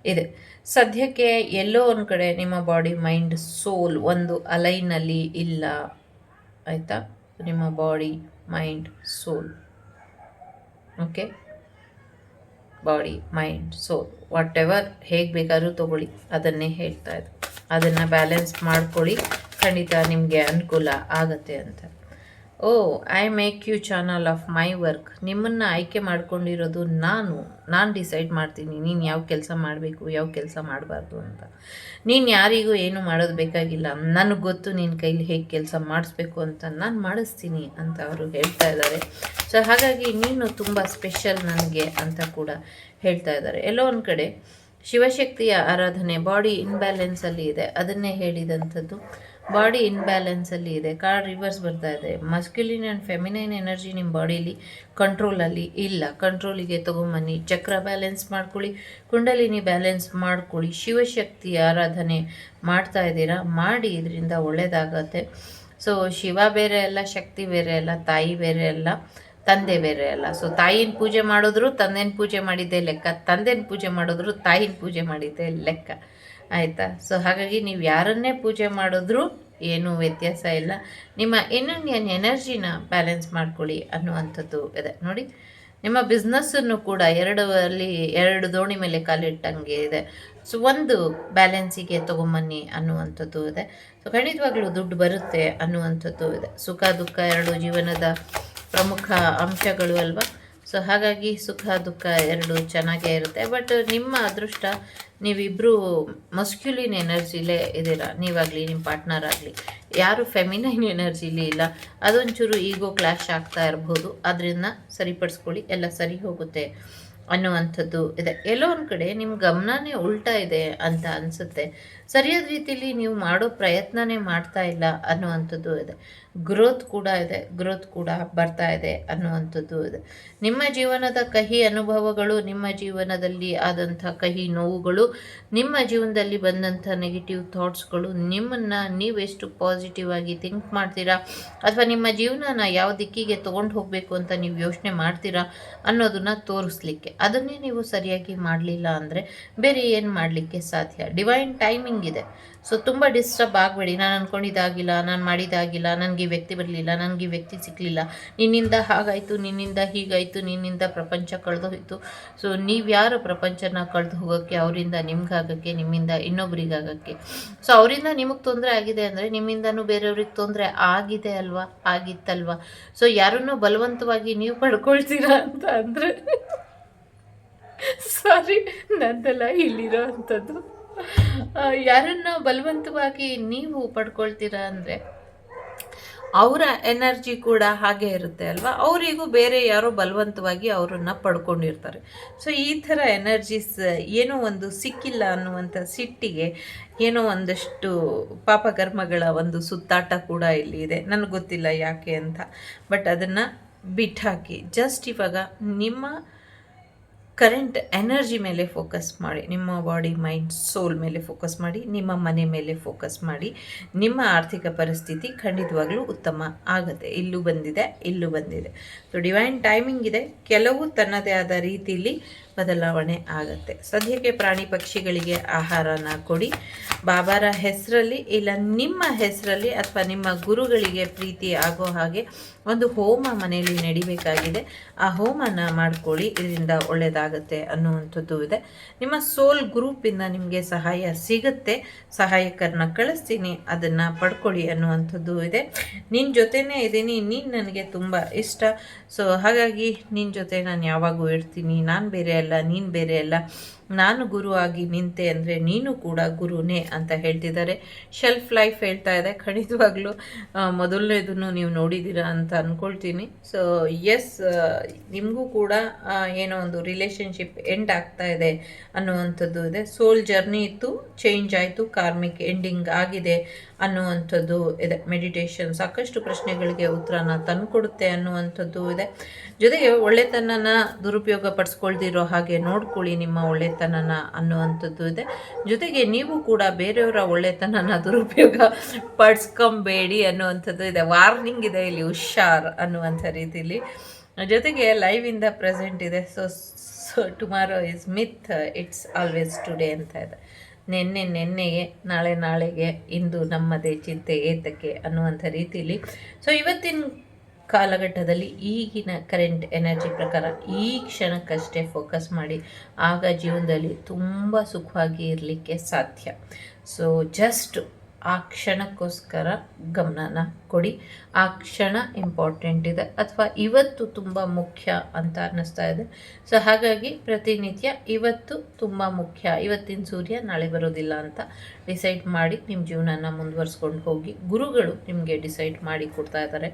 ಇದೆ. ಸದ್ಯಕ್ಕೆ ಎಲ್ಲೋ ಒಂದು ಕಡೆ ನಿಮ್ಮ ಬಾಡಿ ಮೈಂಡ್ ಸೋಲ್ ಒಂದು ಅಲೈನಲ್ಲಿ ಇಲ್ಲ. ಆಯಿತಾ? ನಿಮ್ಮ body mind soul okay body mind soul whatever ಹೇಗೆ ಬೇಕಾದರೂ ತೊಗೊಳ್ಳಿ. ಅದನ್ನೇ ಹೇಳ್ತಾ ಇದ್ದೆ. ಅದನ್ನು ಬ್ಯಾಲೆನ್ಸ್ ಮಾಡ್ಕೊಳ್ಳಿ. ಖಂಡಿತ ನಿಮಗೆ ಅನುಕೂಲ ಆಗತ್ತೆ ಅಂತ. ಓ I make you channel of my work. ನಿಮ್ಮನ್ನು ಆಯ್ಕೆ ಮಾಡ್ಕೊಂಡಿರೋದು ನಾನು. ನಾನು ಡಿಸೈಡ್ ಮಾಡ್ತೀನಿ ನೀನು ಯಾವ ಕೆಲಸ ಮಾಡಬೇಕು, ಯಾವ ಕೆಲಸ ಮಾಡಬಾರ್ದು ಅಂತ. ನೀನು ಯಾರಿಗೂ ಏನು ಮಾಡೋದು ಬೇಕಾಗಿಲ್ಲ. ನನಗೆ ಗೊತ್ತು ನಿನ್ನ ಕೈಲಿ ಹೇಗೆ ಕೆಲಸ ಮಾಡಿಸ್ಬೇಕು ಅಂತ ನಾನು ಮಾಡಿಸ್ತೀನಿ ಅಂತ ಅವರು ಹೇಳ್ತಾ ಇದ್ದಾರೆ ಸೊ ಹಾಗಾಗಿ ನೀನು ತುಂಬ ಸ್ಪೆಷಲ್ ನನಗೆ ಅಂತ ಕೂಡ ಹೇಳ್ತಾ ಇದ್ದಾರೆ ಎಲ್ಲೋ ಒಂದು ಕಡೆ ಶಿವಶಕ್ತಿಯ ಆರಾಧನೆ, ಬಾಡಿ ಇನ್ಬ್ಯಾಲೆನ್ಸಲ್ಲಿ ಇದೆ. ಅದನ್ನೇ ಹೇಳಿದಂಥದ್ದು. ಬಾಡಿ ಇನ್ಬ್ಯಾಲೆನ್ಸಲ್ಲಿ ಇದೆ ಕಾರ್ಡ್ ರಿವರ್ಸ್ ಬರ್ತಾ ಇದೆ. ಮಸ್ಕ್ಯುಲಿನ್ ಆ್ಯಂಡ್ ಫೆಮಿನೈನ್ ಎನರ್ಜಿ ನಿಮ್ಮ ಬಾಡೀಲಿ ಕಂಟ್ರೋಲಲ್ಲಿ ಇಲ್ಲ. ಕಂಟ್ರೋಲಿಗೆ ತೊಗೊಂಬನ್ನಿ. ಚಕ್ರ ಬ್ಯಾಲೆನ್ಸ್ ಮಾಡ್ಕೊಳ್ಳಿ. ಕುಂಡಲಿನಿ ಬ್ಯಾಲೆನ್ಸ್ ಮಾಡ್ಕೊಳ್ಳಿ. ಶಿವಶಕ್ತಿ ಆರಾಧನೆ ಮಾಡ್ತಾ ಇದ್ದೀರಾ? ಮಾಡಿ, ಇದರಿಂದ ಒಳ್ಳೆಯದಾಗತ್ತೆ ಸೊ ಶಿವ ಬೇರೆ ಅಲ್ಲ, ಶಕ್ತಿ ಬೇರೆ ಅಲ್ಲ, ತಾಯಿ ಬೇರೆ ಅಲ್ಲ, ತಂದೆ ಬೇರೆ ಅಲ್ಲ. ಸೊ ತಾಯಿನ ಪೂಜೆ ಮಾಡಿದ್ರು ತಂದೆನ ಪೂಜೆ ಮಾಡಿದ್ದೇ ಲೆಕ್ಕ. ತಂದೆನ ಪೂಜೆ ಮಾಡಿದ್ರು ತಾಯಿನ ಪೂಜೆ ಮಾಡಿದ್ದೇ ಲೆಕ್ಕ. ಆಯಿತಾ? ಸೊ ಹಾಗಾಗಿ ನೀವು ಯಾರನ್ನೇ ಪೂಜೆ ಮಾಡಿದ್ರೂ ಏನೂ ವ್ಯತ್ಯಾಸ ಇಲ್ಲ. ನಿಮ್ಮ ಇನ್ನೊಂದು ಎನರ್ಜಿನ ಬ್ಯಾಲೆನ್ಸ್ ಮಾಡ್ಕೊಳ್ಳಿ ಅನ್ನುವಂಥದ್ದು ಇದೆ. ನೋಡಿ, ನಿಮ್ಮ ಬಿಸ್ನೆಸ್ಸನ್ನು ಕೂಡ ಎರಡು ಎರಡು ದೋಣಿ ಮೇಲೆ ಕಾಲಿಟ್ಟಂಗೆ ಇದೆ. ಸೊ ಒಂದು ಬ್ಯಾಲೆನ್ಸಿಗೆ ತೊಗೊಂಬನ್ನಿ ಅನ್ನುವಂಥದ್ದು ಇದೆ. ಸೊ ಖಂಡಿತವಾಗ್ಲೂ ದುಡ್ಡು ಬರುತ್ತೆ ಅನ್ನುವಂಥದ್ದು ಇದೆ. ಸುಖ, ದುಃಖ ಎರಡು ಜೀವನದ ಪ್ರಮುಖ ಅಂಶಗಳು ಅಲ್ವಾ? ಸೊ ಹಾಗಾಗಿ ಸುಖ, ದುಃಖ ಎರಡು ಚೆನ್ನಾಗೇ ಇರುತ್ತೆ. ಬಟ್ ನಿಮ್ಮ ಅದೃಷ್ಟ ನೀವಿಬ್ಬರು ಮಸ್ಕ್ಯುಲಿನ್ ಎನರ್ಜಿಲೇ ಇದ್ದೀರಾ? ನೀವಾಗಲಿ ನಿಮ್ಮ ಪಾರ್ಟ್ನರ್ ಆಗಲಿ. ಯಾರು ಫೆಮಿನೈನ್ ಎನರ್ಜಿಲಿ ಇಲ್ಲ. ಅದೊಂಚೂರು ಈಗೋ ಕ್ಲಾಶ್ ಆಗ್ತಾ ಇರ್ಬೋದು. ಅದರಿಂದ ಸರಿಪಡಿಸ್ಕೊಳ್ಳಿ, ಎಲ್ಲ ಸರಿ ಹೋಗುತ್ತೆ ಅನ್ನುವಂಥದ್ದು ಇದೆ. ಎಲ್ಲೋ ಒಂದು ಕಡೆ ನಿಮ್ಮ ಗಮನನೇ ಉಲ್ಟಾ ಇದೆ ಅಂತ ಅನಿಸುತ್ತೆ. ಸರಿಯಾದ ರೀತಿಯಲ್ಲಿ ನೀವು ಮಾಡೋ ಪ್ರಯತ್ನನೇ ಮಾಡ್ತಾ ಇಲ್ಲ ಅನ್ನುವಂಥದ್ದು ಇದೆ. ಗ್ರೋತ್ ಕೂಡ ಇದೆ. ಗ್ರೋತ್ ಕೂಡ ಬರ್ತಾ ಇದೆ ಅನ್ನುವಂಥದ್ದು ಇದೆ. ನಿಮ್ಮ ಜೀವನದ ಕಹಿ ಅನುಭವಗಳು, ನಿಮ್ಮ ಜೀವನದಲ್ಲಿ ಆದಂಥ ಕಹಿ ನೋವುಗಳು, ನಿಮ್ಮ ಜೀವನದಲ್ಲಿ ಬಂದಂಥ ನೆಗೆಟಿವ್ ಥಾಟ್ಸ್ಗಳು ನಿಮ್ಮನ್ನು ನೀವೆಷ್ಟು ಪಾಸಿಟಿವ್ ಆಗಿ ಥಿಂಕ್ ಮಾಡ್ತೀರಾ? ಅಥವಾ ನಿಮ್ಮ ಜೀವನನ ಯಾವ ದಿಕ್ಕಿಗೆ ತೊಗೊಂಡು ಹೋಗಬೇಕು ಅಂತ ನೀವು ಯೋಚನೆ ಮಾಡ್ತೀರಾ ಅನ್ನೋದನ್ನು ತೋರಿಸ್ಲಿಕ್ಕೆ. ಅದನ್ನೇ ನೀವು ಸರಿಯಾಗಿ ಮಾಡಲಿಲ್ಲ ಅಂದರೆ ಬೇರೆ ಏನು ಮಾಡಲಿಕ್ಕೆ ಸಾಧ್ಯ? ಡಿವೈನ್ ಟೈಮಿಂಗ್ ಇದೆ ಸೊ ತುಂಬ ಡಿಸ್ಟರ್ಬ್ ಆಗಬೇಡಿ. ನಾನು ಅಂದ್ಕೊಂಡಿದ್ದಾಗಿಲ್ಲ ನಾನು ಮಾಡಿದಾಗಿಲ್ಲ, ನನಗೆ ವ್ಯಕ್ತಿ ಬರಲಿಲ್ಲ, ನನಗೆ ವ್ಯಕ್ತಿ ಸಿಕ್ಕಲಿಲ್ಲ ನಿನ್ನಿಂದ ಹಾಗಾಯಿತು, ನಿನ್ನಿಂದ ಹೀಗಾಯಿತು, ನಿನ್ನಿಂದ ಪ್ರಪಂಚ ಕಳೆದು ಹೋಯಿತು. ಸೊ ನೀವು ಯಾರು ಪ್ರಪಂಚನ ಕಳೆದು ಹೋಗೋಕ್ಕೆ, ಅವರಿಂದ ನಿಮ್ಗಾಗೋಕ್ಕೆ, ನಿಮ್ಮಿಂದ ಇನ್ನೊಬ್ರಿಗಾಗಕ್ಕೆ? ಸೊ ಅವರಿಂದ ನಿಮಗೆ ತೊಂದರೆ ಆಗಿದೆ ಅಂದರೆ, ನಿಮ್ಮಿಂದನೂ ಬೇರೆಯವ್ರಿಗೆ ತೊಂದರೆ ಆಗಿದೆ ಅಲ್ವಾ? ಆಗಿತ್ತಲ್ವ? ಸೊ ಯಾರನ್ನು ಬಲವಂತವಾಗಿ ನೀವು ಪಡ್ಕೊಳ್ತೀರಾ ಅಂತ ಅಂದರೆ ಸಾರಿ ನಂದೆಲ್ಲ ಇಲ್ಲಿರೋ ಅಂಥದ್ದು. ಯಾರನ್ನ ಬಲವಂತವಾಗಿ ನೀವು ಪಡ್ಕೊಳ್ತೀರಾ ಅಂದರೆ ಅವರ ಎನರ್ಜಿ ಕೂಡ ಹಾಗೆ ಇರುತ್ತೆ ಅಲ್ವಾ? ಅವರಿಗೂ ಬೇರೆ ಯಾರೋ ಬಲವಂತವಾಗಿ ಅವರನ್ನು ಪಡ್ಕೊಂಡಿರ್ತಾರೆ. ಸೊ ಈ ಥರ ಎನರ್ಜೀಸ್ ಏನೋ ಒಂದು ಸಿಕ್ಕಿಲ್ಲ ಅನ್ನುವಂಥ ಸಿಟ್ಟಿಗೆ ಏನೋ ಒಂದಷ್ಟು ಪಾಪಕರ್ಮಗಳ ಒಂದು ಸುತ್ತಾಟ ಕೂಡ ಇಲ್ಲಿ ಇದೆ. ನನಗೆ ಗೊತ್ತಿಲ್ಲ ಯಾಕೆ ಅಂತ. ಬಟ್ ಅದನ್ನು ಬಿಟ್ಟಾಕಿ ಜಸ್ಟ್ ಇವಾಗ ನಿಮ್ಮ ಕರೆಂಟ್ ಎನರ್ಜಿ ಮೇಲೆ ಫೋಕಸ್ ಮಾಡಿ, ನಿಮ್ಮ ಬಾಡಿ ಮೈಂಡ್ ಸೋಲ್ ಮೇಲೆ ಫೋಕಸ್ ಮಾಡಿ, ನಿಮ್ಮ ಮನೆ ಮೇಲೆ ಫೋಕಸ್ ಮಾಡಿ, ನಿಮ್ಮ ಆರ್ಥಿಕ ಪರಿಸ್ಥಿತಿ ಖಂಡಿತವಾಗಲೂ ಉತ್ತಮ ಆಗುತ್ತೆ. ಇಲ್ಲೂ ಬಂದಿದೆ ಇಲ್ಲೂ ಬಂದಿದೆ. ಸೊ ಡಿವೈನ್ ಟೈಮಿಂಗ್ ಇದೆ. ಕೆಲವು ತನ್ನದೇ ಆದ ರೀತಿಯಲ್ಲಿ ಬದಲಾವಣೆ ಆಗುತ್ತೆ. ಸದ್ಯಕ್ಕೆ ಪ್ರಾಣಿ ಪಕ್ಷಿಗಳಿಗೆ ಆಹಾರನ ಕೊಡಿ. ಬಾಬಾರ ಹೆಸರಲ್ಲಿ ಇಲ್ಲ, ನಿಮ್ಮ ಹೆಸರಲ್ಲಿ ಅಥವಾ ನಿಮ್ಮ ಗುರುಗಳಿಗೆ ಪ್ರೀತಿ ಆಗೋ ಹಾಗೆ ಒಂದು ಹೋಮ ಮನೆಯಲ್ಲಿ ನಡಿಬೇಕಾಗಿದೆ. ಆ ಹೋಮನ ಮಾಡ್ಕೊಳ್ಳಿ, ಇದರಿಂದ ಒಳ್ಳೆಯದಾಗುತ್ತೆ ಅನ್ನುವಂಥದ್ದು ಇದೆ. ನಿಮ್ಮ ಸೋಲ್ ಗ್ರೂಪಿಂದ ನಿಮಗೆ ಸಹಾಯ ಸಿಗುತ್ತೆ. ಸಹಾಯಕರನ್ನ ಕಳಿಸ್ತೀನಿ, ಅದನ್ನು ಪಡ್ಕೊಳ್ಳಿ ಅನ್ನುವಂಥದ್ದು ಇದೆ. ನಿನ್ನ ಜೊತೆನೇ ಇದ್ದೀನಿ, ನೀನು ನನಗೆ ತುಂಬ ಇಷ್ಟ. ಸೊ ಹಾಗಾಗಿ ನಿನ್ನ ಜೊತೆ ನಾನು ಯಾವಾಗೂ ಇರ್ತೀನಿ, ನಾನು ಬೇರೆ ಅಲ್ಲ ನೀನು ಬೇರೆ ಅಲ್ಲ ನಾನು ಗುರು ಆಗಿ ನಿಂತೆ ಅಂದರೆ ನೀನು ಕೂಡ ಗುರುನೇ ಅಂತ ಹೇಳ್ತಿದ್ದಾರೆ. ಶೆಲ್ಫ್ ಲೈಫ್ ಹೇಳ್ತಾ ಇದೆ. ಖಂಡಿತವಾಗ್ಲೂ ಮೊದಲನೇದನ್ನು ನೀವು ನೋಡಿದ್ದೀರಾ ಅಂತ ಅಂದ್ಕೊಳ್ತೀನಿ ಸೊ ಎಸ್ ನಿಮಗೂ ಕೂಡ ಏನೋ ಒಂದು ರಿಲೇಷನ್ಶಿಪ್ ಎಂಡ್ ಆಗ್ತಾ ಇದೆ ಅನ್ನುವಂಥದ್ದು ಇದೆ. ಸೋಲ್ ಜರ್ನಿ ಇತ್ತು ಚೇಂಜ್ ಆಯಿತು ಕಾರ್ಮಿಕ್ ಎಂಡಿಂಗ್ ಆಗಿದೆ ಅನ್ನುವಂಥದ್ದು ಇದೆ. ಮೆಡಿಟೇಷನ್ ಸಾಕಷ್ಟು ಪ್ರಶ್ನೆಗಳಿಗೆ ಉತ್ತರನ ತಂದುಕೊಡುತ್ತೆ ಅನ್ನುವಂಥದ್ದು ಇದೆ. ಜೊತೆಗೆ ಒಳ್ಳೆತನನ ದುರುಪಯೋಗ ಪಡಿಸ್ಕೊಳ್ದಿರೋ ಹಾಗೆ ನೋಡ್ಕೊಳ್ಳಿ ನಿಮ್ಮ ಒಳ್ಳೆತನನ ಅನ್ನುವಂಥದ್ದು ಇದೆ. ಜೊತೆಗೆ ನೀವು ಕೂಡ ಬೇರೆಯವರ ಒಳ್ಳೆತನನ ದುರುಪಯೋಗ ಪಡಿಸ್ಕೊಂಬೇಡಿ ಅನ್ನುವಂಥದ್ದು ಇದೆ. ವಾರ್ನಿಂಗ್ ಇದೆ ಇಲ್ಲಿ, ಹುಷಾರ್ ಅನ್ನುವಂಥ ರೀತಿಯಲ್ಲಿ ಜೊತೆಗೆ ಲೈವ್ ಇಂದ ಪ್ರೆಸೆಂಟ್ ಇದೆ. So so tomorrow is myth it's always today ಅಂತ ಇದೆ. ನಿನ್ನೆ, ನಿನ್ನೆಗೆ, ನಾಳೆ, ನಾಳೆಗೆ, ಇಂದು ನಮ್ಮದೇ ಚಿಂತೆ, ಏತಕ್ಕೆ ಅನ್ನುವಂಥ ರೀತಿಯಲ್ಲಿ ಸೊ ಇವತ್ತಿನ ಕಾಲಘಟ್ಟದಲ್ಲಿ ಈಗಿನ ಕರೆಂಟ್ ಎನರ್ಜಿ ಪ್ರಕಾರ ಈ ಕ್ಷಣಕ್ಕಷ್ಟೇ ಫೋಕಸ್ ಮಾಡಿ ಆಗ ಜೀವನದಲ್ಲಿ ತುಂಬ ಸುಖವಾಗಿ ಇರಲಿಕ್ಕೆ ಸಾಧ್ಯ. ಸೊ ಜಸ್ಟ್ ಆ ಕ್ಷಣಕ್ಕೋಸ್ಕರ ಗಮನನ ಕೊಡಿ. ಆ ಕ್ಷಣ ಇಂಪಾರ್ಟೆಂಟ್ ಇದೆ. ಅಥವಾ ಇವತ್ತು ತುಂಬ ಮುಖ್ಯ ಅಂತ ಅನ್ನಿಸ್ತಾ ಇದೆ. ಸೊ ಹಾಗಾಗಿ ಪ್ರತಿನಿತ್ಯ ಇವತ್ತು ತುಂಬ ಮುಖ್ಯ. ಇವತ್ತಿನ ಸೂರ್ಯ ನಾಳೆ ಬರೋದಿಲ್ಲ ಅಂತ ಡಿಸೈಡ್ ಮಾಡಿ ನಿಮ್ಮ ಜೀವನನ ಮುಂದುವರ್ಸ್ಕೊಂಡು ಹೋಗಿ ಗುರುಗಳು ನಿಮಗೆ ಡಿಸೈಡ್ ಮಾಡಿ ಕೊಡ್ತಾ ಇದ್ದಾರೆ.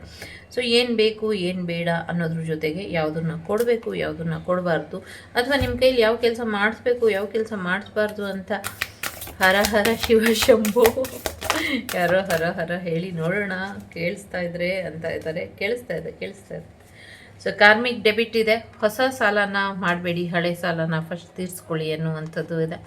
ಸೊ ಏನು ಬೇಕು, ಏನು ಬೇಡ ಅನ್ನೋದ್ರ ಜೊತೆಗೆ ಯಾವುದನ್ನು ಕೊಡಬೇಕು, ಯಾವುದನ್ನು ಕೊಡಬಾರ್ದು. ಅಥವಾ ನಿಮ್ಮ ಕೈಲಿ ಯಾವ ಕೆಲಸ ಮಾಡಿಸ್ಬೇಕು, ಯಾವ ಕೆಲಸ ಮಾಡಿಸ್ಬಾರ್ದು ಅಂತ ಹರ ಹರ ಶಿವ ಶಂಭು. ಯಾರೋ ಹರ ಹರ ಹೇಳಿ ನೋಡೋಣ, ಕೇಳಿಸ್ತಾ ಇದ್ರೆ ಅಂತ ಇದ್ದಾರೆ. ಕೇಳಿಸ್ತಾ ಇದೆ ಕೇಳಿಸ್ತಾ ಇದೆ. ಸೊ ಕಾರ್ಮಿಕ್ ಡೆಬಿಟ್ ಇದೆ. ಹೊಸ ಸಾಲನ ಮಾಡಬೇಡಿ, ಹಳೆ ಸಾಲನ ಫಸ್ಟ್ ತೀರಿಸ್ಕೊಳ್ಳಿ ಅನ್ನುವಂಥದ್ದು ಇದೆ.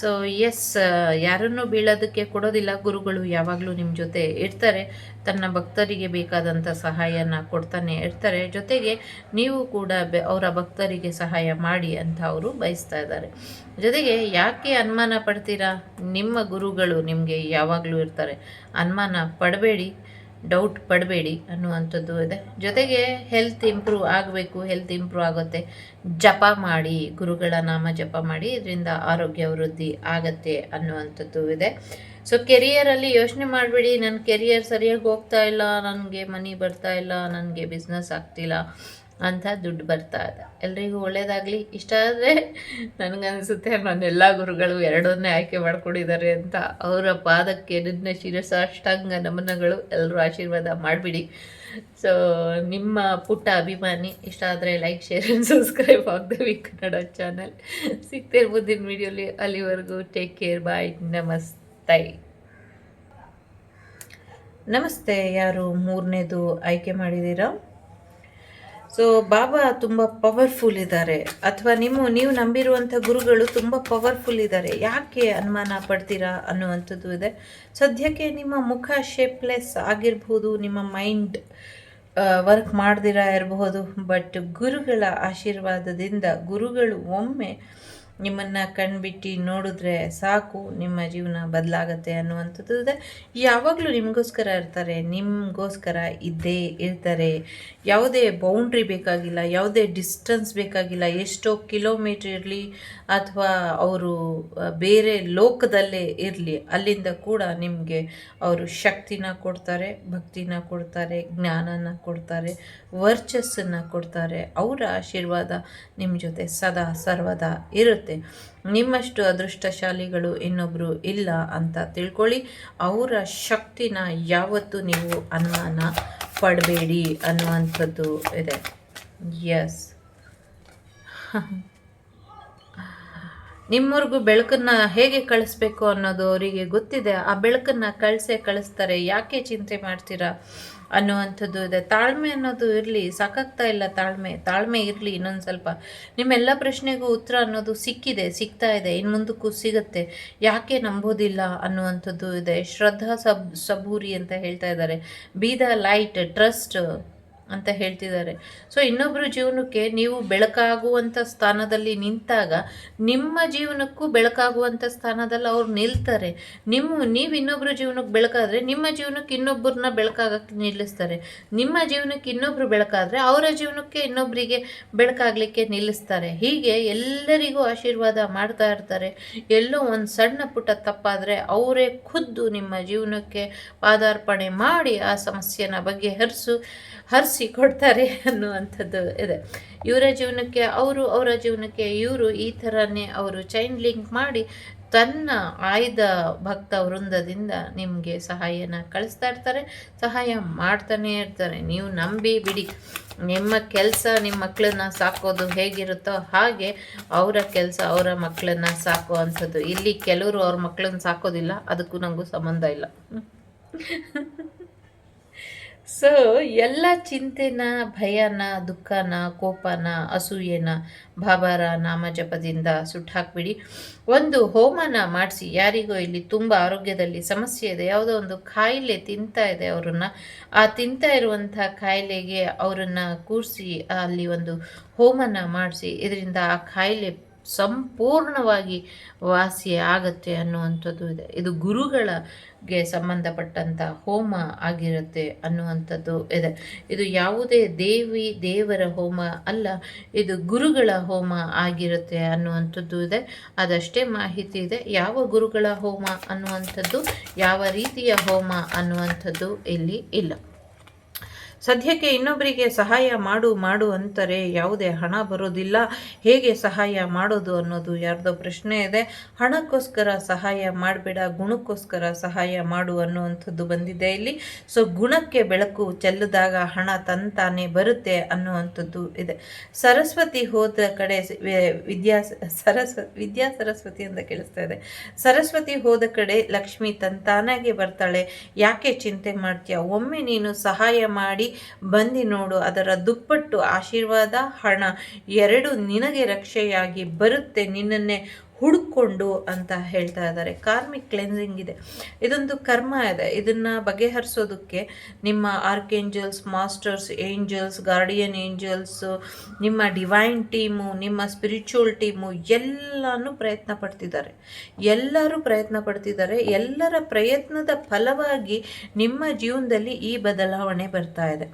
ಸೊ ಎಸ್ ಯಾರನ್ನೂ ಬೀಳೋದಕ್ಕೆ ಕೊಡೋದಿಲ್ಲ ಗುರುಗಳು, ಯಾವಾಗಲೂ ನಿಮ್ಮ ಜೊತೆ ಇರ್ತಾರೆ. ತನ್ನ ಭಕ್ತರಿಗೆ ಬೇಕಾದಂಥ ಸಹಾಯನ ಕೊಡ್ತಾನೆ ಇರ್ತಾರೆ. ಜೊತೆಗೆ ನೀವು ಕೂಡ ಬೆ, ಅವರ ಭಕ್ತರಿಗೆ ಸಹಾಯ ಮಾಡಿ ಅಂತ ಅವರು ಬಯಸ್ತಾ ಇದ್ದಾರೆ. ಜೊತೆಗೆ ಯಾಕೆ ಅನುಮಾನ ಪಡ್ತೀರಾ? ನಿಮ್ಮ ಗುರುಗಳು ನಿಮಗೆ ಯಾವಾಗಲೂ ಇರ್ತಾರೆ. ಅನುಮಾನ ಪಡಬೇಡಿ. ಡೌಟ್ ಪಡಬೇಡಿ ಅನ್ನುವಂಥದ್ದು ಇದೆ. ಜೊತೆಗೆ ಹೆಲ್ತ್ ಇಂಪ್ರೂವ್ ಆಗಬೇಕು ಹೆಲ್ತ್ ಇಂಪ್ರೂವ್ ಆಗುತ್ತೆ. ಜಪ ಮಾಡಿ, ಗುರುಗಳ ನಾಮ ಜಪ ಮಾಡಿ, ಇದರಿಂದ ಆರೋಗ್ಯ ವೃದ್ಧಿ ಆಗತ್ತೆ ಅನ್ನುವಂಥದ್ದು ಇದೆ. ಸೊ ಕೆರಿಯರಲ್ಲಿ ಯೋಚನೆ ಮಾಡಬೇಡಿ. ನನ್ನ ಕೆರಿಯರ್ ಸರಿಯಾಗಿ ಹೋಗ್ತಾ ಇಲ್ಲ, ನನಗೆ ಮನಿ ಬರ್ತಾ ಇಲ್ಲ, ನನಗೆ ಬಿಸ್ನೆಸ್ ಆಗ್ತಿಲ್ಲ. ಅಂತ ದುಡ್ಡು ಬರ್ತಾ ಇದೆ ಎಲ್ರಿಗೂ ಒಳ್ಳೇದಾಗಲಿ. ಇಷ್ಟ ಆದರೆ ನನಗನ್ಸುತ್ತೆ ನನ್ನೆಲ್ಲ ಗುರುಗಳು ಎರಡನ್ನೇ ಆಯ್ಕೆ ಮಾಡ್ಕೊಂಡಿದ್ದಾರೆ ಅಂತ. ಅವರ ಪಾದಕ್ಕೆ ನನ್ನ ಶಿರಸಾಷ್ಟಾಂಗ ನಮನಗಳು. ಎಲ್ಲರೂ ಆಶೀರ್ವಾದ ಮಾಡಿಬಿಡಿ. ಸೊ ನಿಮ್ಮ ಪುಟ್ಟ ಅಭಿಮಾನಿ, ಇಷ್ಟ ಆದರೆ ಲೈಕ್ ಶೇರ್ ಆ್ಯಂಡ್ ಸಬ್ಸ್ಕ್ರೈಬ್ ಆಗ್ತೀವಿ ಕನ್ನಡ ಚಾನಲ್ ಸಿಗ್ತೇನೆ ಮುಂದಿನ ವೀಡಿಯೋಲಿ ಅಲ್ಲಿವರೆಗೂ ಟೇಕ್ ಕೇರ್ ಬಾಯ್ ನಮಸ್ತೆ. ನಮಸ್ತೆ. ಯಾರು ಮೂರನೇದು ಆಯ್ಕೆ ಮಾಡಿದ್ದೀರಾ? ಸೊ ಬಾಬಾ ತುಂಬ ಪವರ್ಫುಲ್ ಇದ್ದಾರೆ ಅಥವಾ ನಿಮ್ಮ, ನೀವು ನಂಬಿರುವಂಥ ಗುರುಗಳು ತುಂಬ ಪವರ್ಫುಲ್ ಇದ್ದಾರೆ ಯಾಕೆ ಅನುಮಾನ ಪಡ್ತೀರಾ ಅನ್ನುವಂಥದ್ದು ಇದೆ. ಸದ್ಯಕ್ಕೆ ನಿಮ್ಮ ಮುಖ ಶೇಪ್ಲೆಸ್ ಆಗಿರ್ಬೋದು, ನಿಮ್ಮ ಮೈಂಡ್ ವರ್ಕ್ ಮಾಡ್ದಿರಾ ಇರಬಹುದು ಬಟ್ ಗುರುಗಳ ಆಶೀರ್ವಾದದಿಂದ ಗುರುಗಳು ಒಮ್ಮೆ ನಿಮ್ಮನ್ನು ಕಣ್ಬಿಟ್ಟು ನೋಡಿದ್ರೆ ಸಾಕು, ನಿಮ್ಮ ಜೀವನ ಬದಲಾಗತ್ತೆ ಅನ್ನುವಂಥದ್ದು ಇದೆ. ಯಾವಾಗಲೂ ನಿಮಗೋಸ್ಕರ ಇರ್ತಾರೆ, ನಿಮಗೋಸ್ಕರ ಇದ್ದೇ ಇರ್ತಾರೆ. ಯಾವುದೇ ಬೌಂಡ್ರಿ ಬೇಕಾಗಿಲ್ಲ, ಯಾವುದೇ ಡಿಸ್ಟೆನ್ಸ್ ಬೇಕಾಗಿಲ್ಲ, ಎಷ್ಟೋ ಕಿಲೋಮೀಟ್ರ್ ಇರಲಿ ಅಥವಾ ಅವರು ಬೇರೆ ಲೋಕದಲ್ಲೇ ಇರಲಿ, ಅಲ್ಲಿಂದ ಕೂಡ ನಿಮಗೆ ಅವರು ಶಕ್ತಿನ ಕೊಡ್ತಾರೆ, ಭಕ್ತಿನ ಕೊಡ್ತಾರೆ, ಜ್ಞಾನನ ಕೊಡ್ತಾರೆ ವರ್ಚಸ್ಸನ್ನು ಕೊಡ್ತಾರೆ. ಅವರ ಆಶೀರ್ವಾದ ನಿಮ್ಮ ಜೊತೆ ಸದಾ ಸರ್ವದಾ ಇರುತ್ತೆ. ನಿಮ್ಮಷ್ಟು ಅದೃಷ್ಟಶಾಲಿಗಳು ಇನ್ನೊಬ್ಬರು ಇಲ್ಲ ಅಂತ ತಿಳ್ಕೊಳ್ಳಿ. ಅವರ ಶಕ್ತಿನ ಯಾವತ್ತೂ ನೀವು ಅನುಮಾನ ಪಡಬೇಡಿ ಅನ್ನುವಂಥದ್ದು ಇದೆ. ಎಸ್ ನಿಮ್ಮವ್ರಿಗೂ ಬೆಳಕನ್ನು ಹೇಗೆ ಕಳಿಸ್ಬೇಕು ಅನ್ನೋದು ಅವರಿಗೆ ಗೊತ್ತಿದೆ. ಆ ಬೆಳಕನ್ನು ಕಳಿಸೇ ಕಳಿಸ್ತಾರೆ. ಯಾಕೆ ಚಿಂತೆ ಮಾಡ್ತೀರಾ? ಅನ್ನುವಂಥದ್ದು ಇದೆ. ತಾಳ್ಮೆ ಅನ್ನೋದು ಇರಲಿ ಸಾಕಾಗ್ತಾ ಇಲ್ಲ ತಾಳ್ಮೆ? ತಾಳ್ಮೆ ಇರಲಿ ಇನ್ನೊಂದು ಸ್ವಲ್ಪ. ನಿಮ್ಮೆಲ್ಲ ಪ್ರಶ್ನೆಗೂ ಉತ್ತರ ಅನ್ನೋದು ಸಿಕ್ಕಿದೆ ಸಿಗ್ತಾ ಇದೆ ಇನ್ನು ಮುಂದಕ್ಕೂ ಸಿಗುತ್ತೆ. ಯಾಕೆ ನಂಬೋದಿಲ್ಲ ಅನ್ನುವಂಥದ್ದು ಇದೆ. ಶ್ರದ್ಧಾ ಸಬ್, ಸಬೂರಿ ಅಂತ ಹೇಳ್ತಾ ಇದ್ದಾರೆ. ಬಿ ಲೈಟ್ ಟ್ರಸ್ಟ್ ಅಂತ ಹೇಳ್ತಿದ್ದಾರೆ. ಸೊ ಇನ್ನೊಬ್ಬರ ಜೀವನಕ್ಕೆ ನೀವು ಬೆಳಕಾಗುವಂಥ ಸ್ಥಾನದಲ್ಲಿ ನಿಂತಾಗ ನಿಮ್ಮ ಜೀವನಕ್ಕೂ ಬೆಳಕಾಗುವಂಥ ಸ್ಥಾನದಲ್ಲಿ ಅವ್ರು ನಿಲ್ತಾರೆ. ನಿಮ್ಮ, ನೀವು ಇನ್ನೊಬ್ಬರು ಜೀವನಕ್ಕೆ ಬೆಳಕಾದರೆ ನಿಮ್ಮ ಜೀವನಕ್ಕೆ ಇನ್ನೊಬ್ಬರನ್ನ ಬೆಳಕಾಗಕ್ಕೆ ನಿಲ್ಲಿಸ್ತಾರೆ. ನಿಮ್ಮ ಜೀವನಕ್ಕೆ ಇನ್ನೊಬ್ಬರು ಬೆಳಕಾದರೆ ಅವರ ಜೀವನಕ್ಕೆ ಇನ್ನೊಬ್ಬರಿಗೆ ಬೆಳಕಾಗಲಿಕ್ಕೆ ನಿಲ್ಲಿಸ್ತಾರೆ. ಹೀಗೆ ಎಲ್ಲರಿಗೂ ಆಶೀರ್ವಾದ ಮಾಡ್ತಾ ಇರ್ತಾರೆ. ಎಲ್ಲೋ ಒಂದು ಸಣ್ಣ ಪುಟ್ಟ ತಪ್ಪಾದರೆ ಅವರೇ ಖುದ್ದು ನಿಮ್ಮ ಜೀವನಕ್ಕೆ ಪಾದಾರ್ಪಣೆ ಮಾಡಿ ಆ ಸಮಸ್ಯೆನ ಬಗೆಹರಿಸು. ಹರಿಸಿ ಕೊಡ್ತಾರೆ ಅನ್ನುವಂಥದ್ದು ಇದೆ. ಇವರ ಜೀವನಕ್ಕೆ ಅವರು ಅವರ ಜೀವನಕ್ಕೆ ಇವರು ಈ ಥರನೇ ಅವರು ಚೈನ್ ಲಿಂಕ್ ಮಾಡಿ ತನ್ನ ಆಯ್ದ ಭಕ್ತ ವೃಂದದಿಂದ ನಿಮಗೆ ಸಹಾಯನ ಕಳಿಸ್ತಾ ಇರ್ತಾರೆ, ಸಹಾಯ ಮಾಡ್ತಾನೆ ಇರ್ತಾರೆ. ನೀವು ನಂಬಿ ಬಿಡಿ. ನಿಮ್ಮ ಕೆಲಸ ನಿಮ್ಮ ಮಕ್ಕಳನ್ನ ಸಾಕೋದು ಹೇಗಿರುತ್ತೋ ಹಾಗೆ ಅವರ ಕೆಲಸ ಅವರ ಮಕ್ಕಳನ್ನ ಸಾಕೋ ಅಂಥದ್ದು. ಇಲ್ಲಿ ಕೆಲವರು ಅವ್ರ ಮಕ್ಕಳನ್ನ ಸಾಕೋದಿಲ್ಲ, ಅದಕ್ಕೂ ನನಗೂ ಸಂಬಂಧ ಇಲ್ಲ. ಸೊ ಎಲ್ಲ ಚಿಂತೆನ, ಭಯನ, ದುಃಖನ, ಕೋಪನ, ಅಸೂಯೆನ ಬಾಬಾರ ನಾಮಜಪದಿಂದ ಸುಟ್ಟಾಕ್ಬಿಡಿ. ಒಂದು ಹೋಮನ ಮಾಡಿಸಿ, ಯಾರಿಗೋ ಇಲ್ಲಿ ತುಂಬ ಆರೋಗ್ಯದಲ್ಲಿ ಸಮಸ್ಯೆ ಇದೆ, ಯಾವುದೋ ಒಂದು ಕಾಯಿಲೆ ತಿಂತಾ ಇದೆ ಅವರನ್ನು. ಆ ತಿಂತಾ ಇರುವಂಥ ಕಾಯಿಲೆಗೆ ಅವರನ್ನು ಕೂರಿಸಿ, ಅಲ್ಲಿ ಒಂದು ಹೋಮನ ಮಾಡಿಸಿ, ಇದರಿಂದ ಆ ಕಾಯಿಲೆ ಸಂಪೂರ್ಣವಾಗಿ ವಾಸಿ ಆಗತ್ತೆ ಅನ್ನುವಂಥದ್ದು ಇದೆ. ಇದು ಗುರುಗಳಿಗೆ ಸಂಬಂಧಪಟ್ಟಂಥ ಹೋಮ ಆಗಿರುತ್ತೆ ಅನ್ನುವಂಥದ್ದು ಇದೆ. ಇದು ಯಾವುದೇ ದೇವಿ, ದೇವರ ಹೋಮ ಅಲ್ಲ, ಇದು ಗುರುಗಳ ಹೋಮ ಆಗಿರುತ್ತೆ ಅನ್ನುವಂಥದ್ದು ಇದೆ. ಅದಷ್ಟೇ ಮಾಹಿತಿ ಇದೆ. ಯಾವ ಗುರುಗಳ ಹೋಮ ಅನ್ನುವಂಥದ್ದು, ಯಾವ ರೀತಿಯ ಹೋಮ ಅನ್ನುವಂಥದ್ದು ಇಲ್ಲಿ ಇಲ್ಲ. ಸದ್ಯಕ್ಕೆ ಇನ್ನೊಬ್ಬರಿಗೆ ಸಹಾಯ ಮಾಡು ಮಾಡು ಅಂತಾರೆ. ಯಾವುದೇ ಹಣ ಬರೋದಿಲ್ಲ. ಹೇಗೆ ಸಹಾಯ ಮಾಡೋದು ಅನ್ನೋದು ಯಾರ್ದೋ ಪ್ರಶ್ನೆ ಇದೆ. ಹಣಕ್ಕೋಸ್ಕರ ಸಹಾಯ ಮಾಡಬೇಡ, ಗುಣಕ್ಕೋಸ್ಕರ ಸಹಾಯ ಮಾಡು ಅನ್ನುವಂಥದ್ದು ಬಂದಿದೆ ಇಲ್ಲಿ. ಸೊ ಗುಣಕ್ಕೆ ಬೆಳಕು ಚೆಲ್ಲದಾಗ ಹಣ ತಂತಾನೆ ಬರುತ್ತೆ ಅನ್ನುವಂಥದ್ದು ಇದೆ. ಸರಸ್ವತಿ ಹೋದ ಕಡೆ ವಿದ್ಯಾ ಸರಸ್ವ ವಿದ್ಯಾ ಸರಸ್ವತಿ ಅಂತ ಕೇಳಿಸ್ತಾ ಇದೆ. ಸರಸ್ವತಿ ಹೋದ ಕಡೆ ಲಕ್ಷ್ಮಿ ತಂತಾನಾಗೆ ಬರ್ತಾಳೆ. ಯಾಕೆ ಚಿಂತೆ ಮಾಡ್ತೀಯ? ಒಮ್ಮೆ ನೀನು ಸಹಾಯ ಮಾಡಿ ಬಂದಿ ನೋಡು ಅದರ ದುಪ್ಪಟ್ಟು ಆಶೀರ್ವಾದ ಹಣ ಎರಡು ನಿನಗೆ ರಕ್ಷೆಯಾಗಿ ಬರುತ್ತೆ. ನಿನ್ನನ್ನೇ ಹುಡುಕೊಂಡು ಅಂತ ಹೇಳ್ತಾ ಇದ್ದಾರೆ. ಕಾರ್ಮಿಕ್ ಕ್ಲೆನ್ಸಿಂಗ್ ಇದೆ. ಇದೊಂದು ಕರ್ಮ ಇದೆ. ಇದನ್ನ ಬಗೆಹರಿಸೋದಕ್ಕೆ ನಿಮ್ಮ archangels masters angels guardian angels ನಿಮ್ಮ ಡಿವೈನ್ ಟೀಮು ನಿಮ್ಮ ಸ್ಪಿರಿಚುವಲ್ ಟೀಮು ಎಲ್ಲನೂ ಪ್ರಯತ್ನ ಪಡ್ತಿದ್ದಾರೆ. ಎಲ್ಲರೂ ಪ್ರಯತ್ನ ಪಡ್ತಿದ್ದಾರೆ. ಎಲ್ಲರ ಪ್ರಯತ್ನದ ಫಲವಾಗಿ ನಿಮ್ಮ ಜೀವನದಲ್ಲಿ ಈ ಬದಲಾವಣೆ ಬರ್ತಾ ಇದೆ.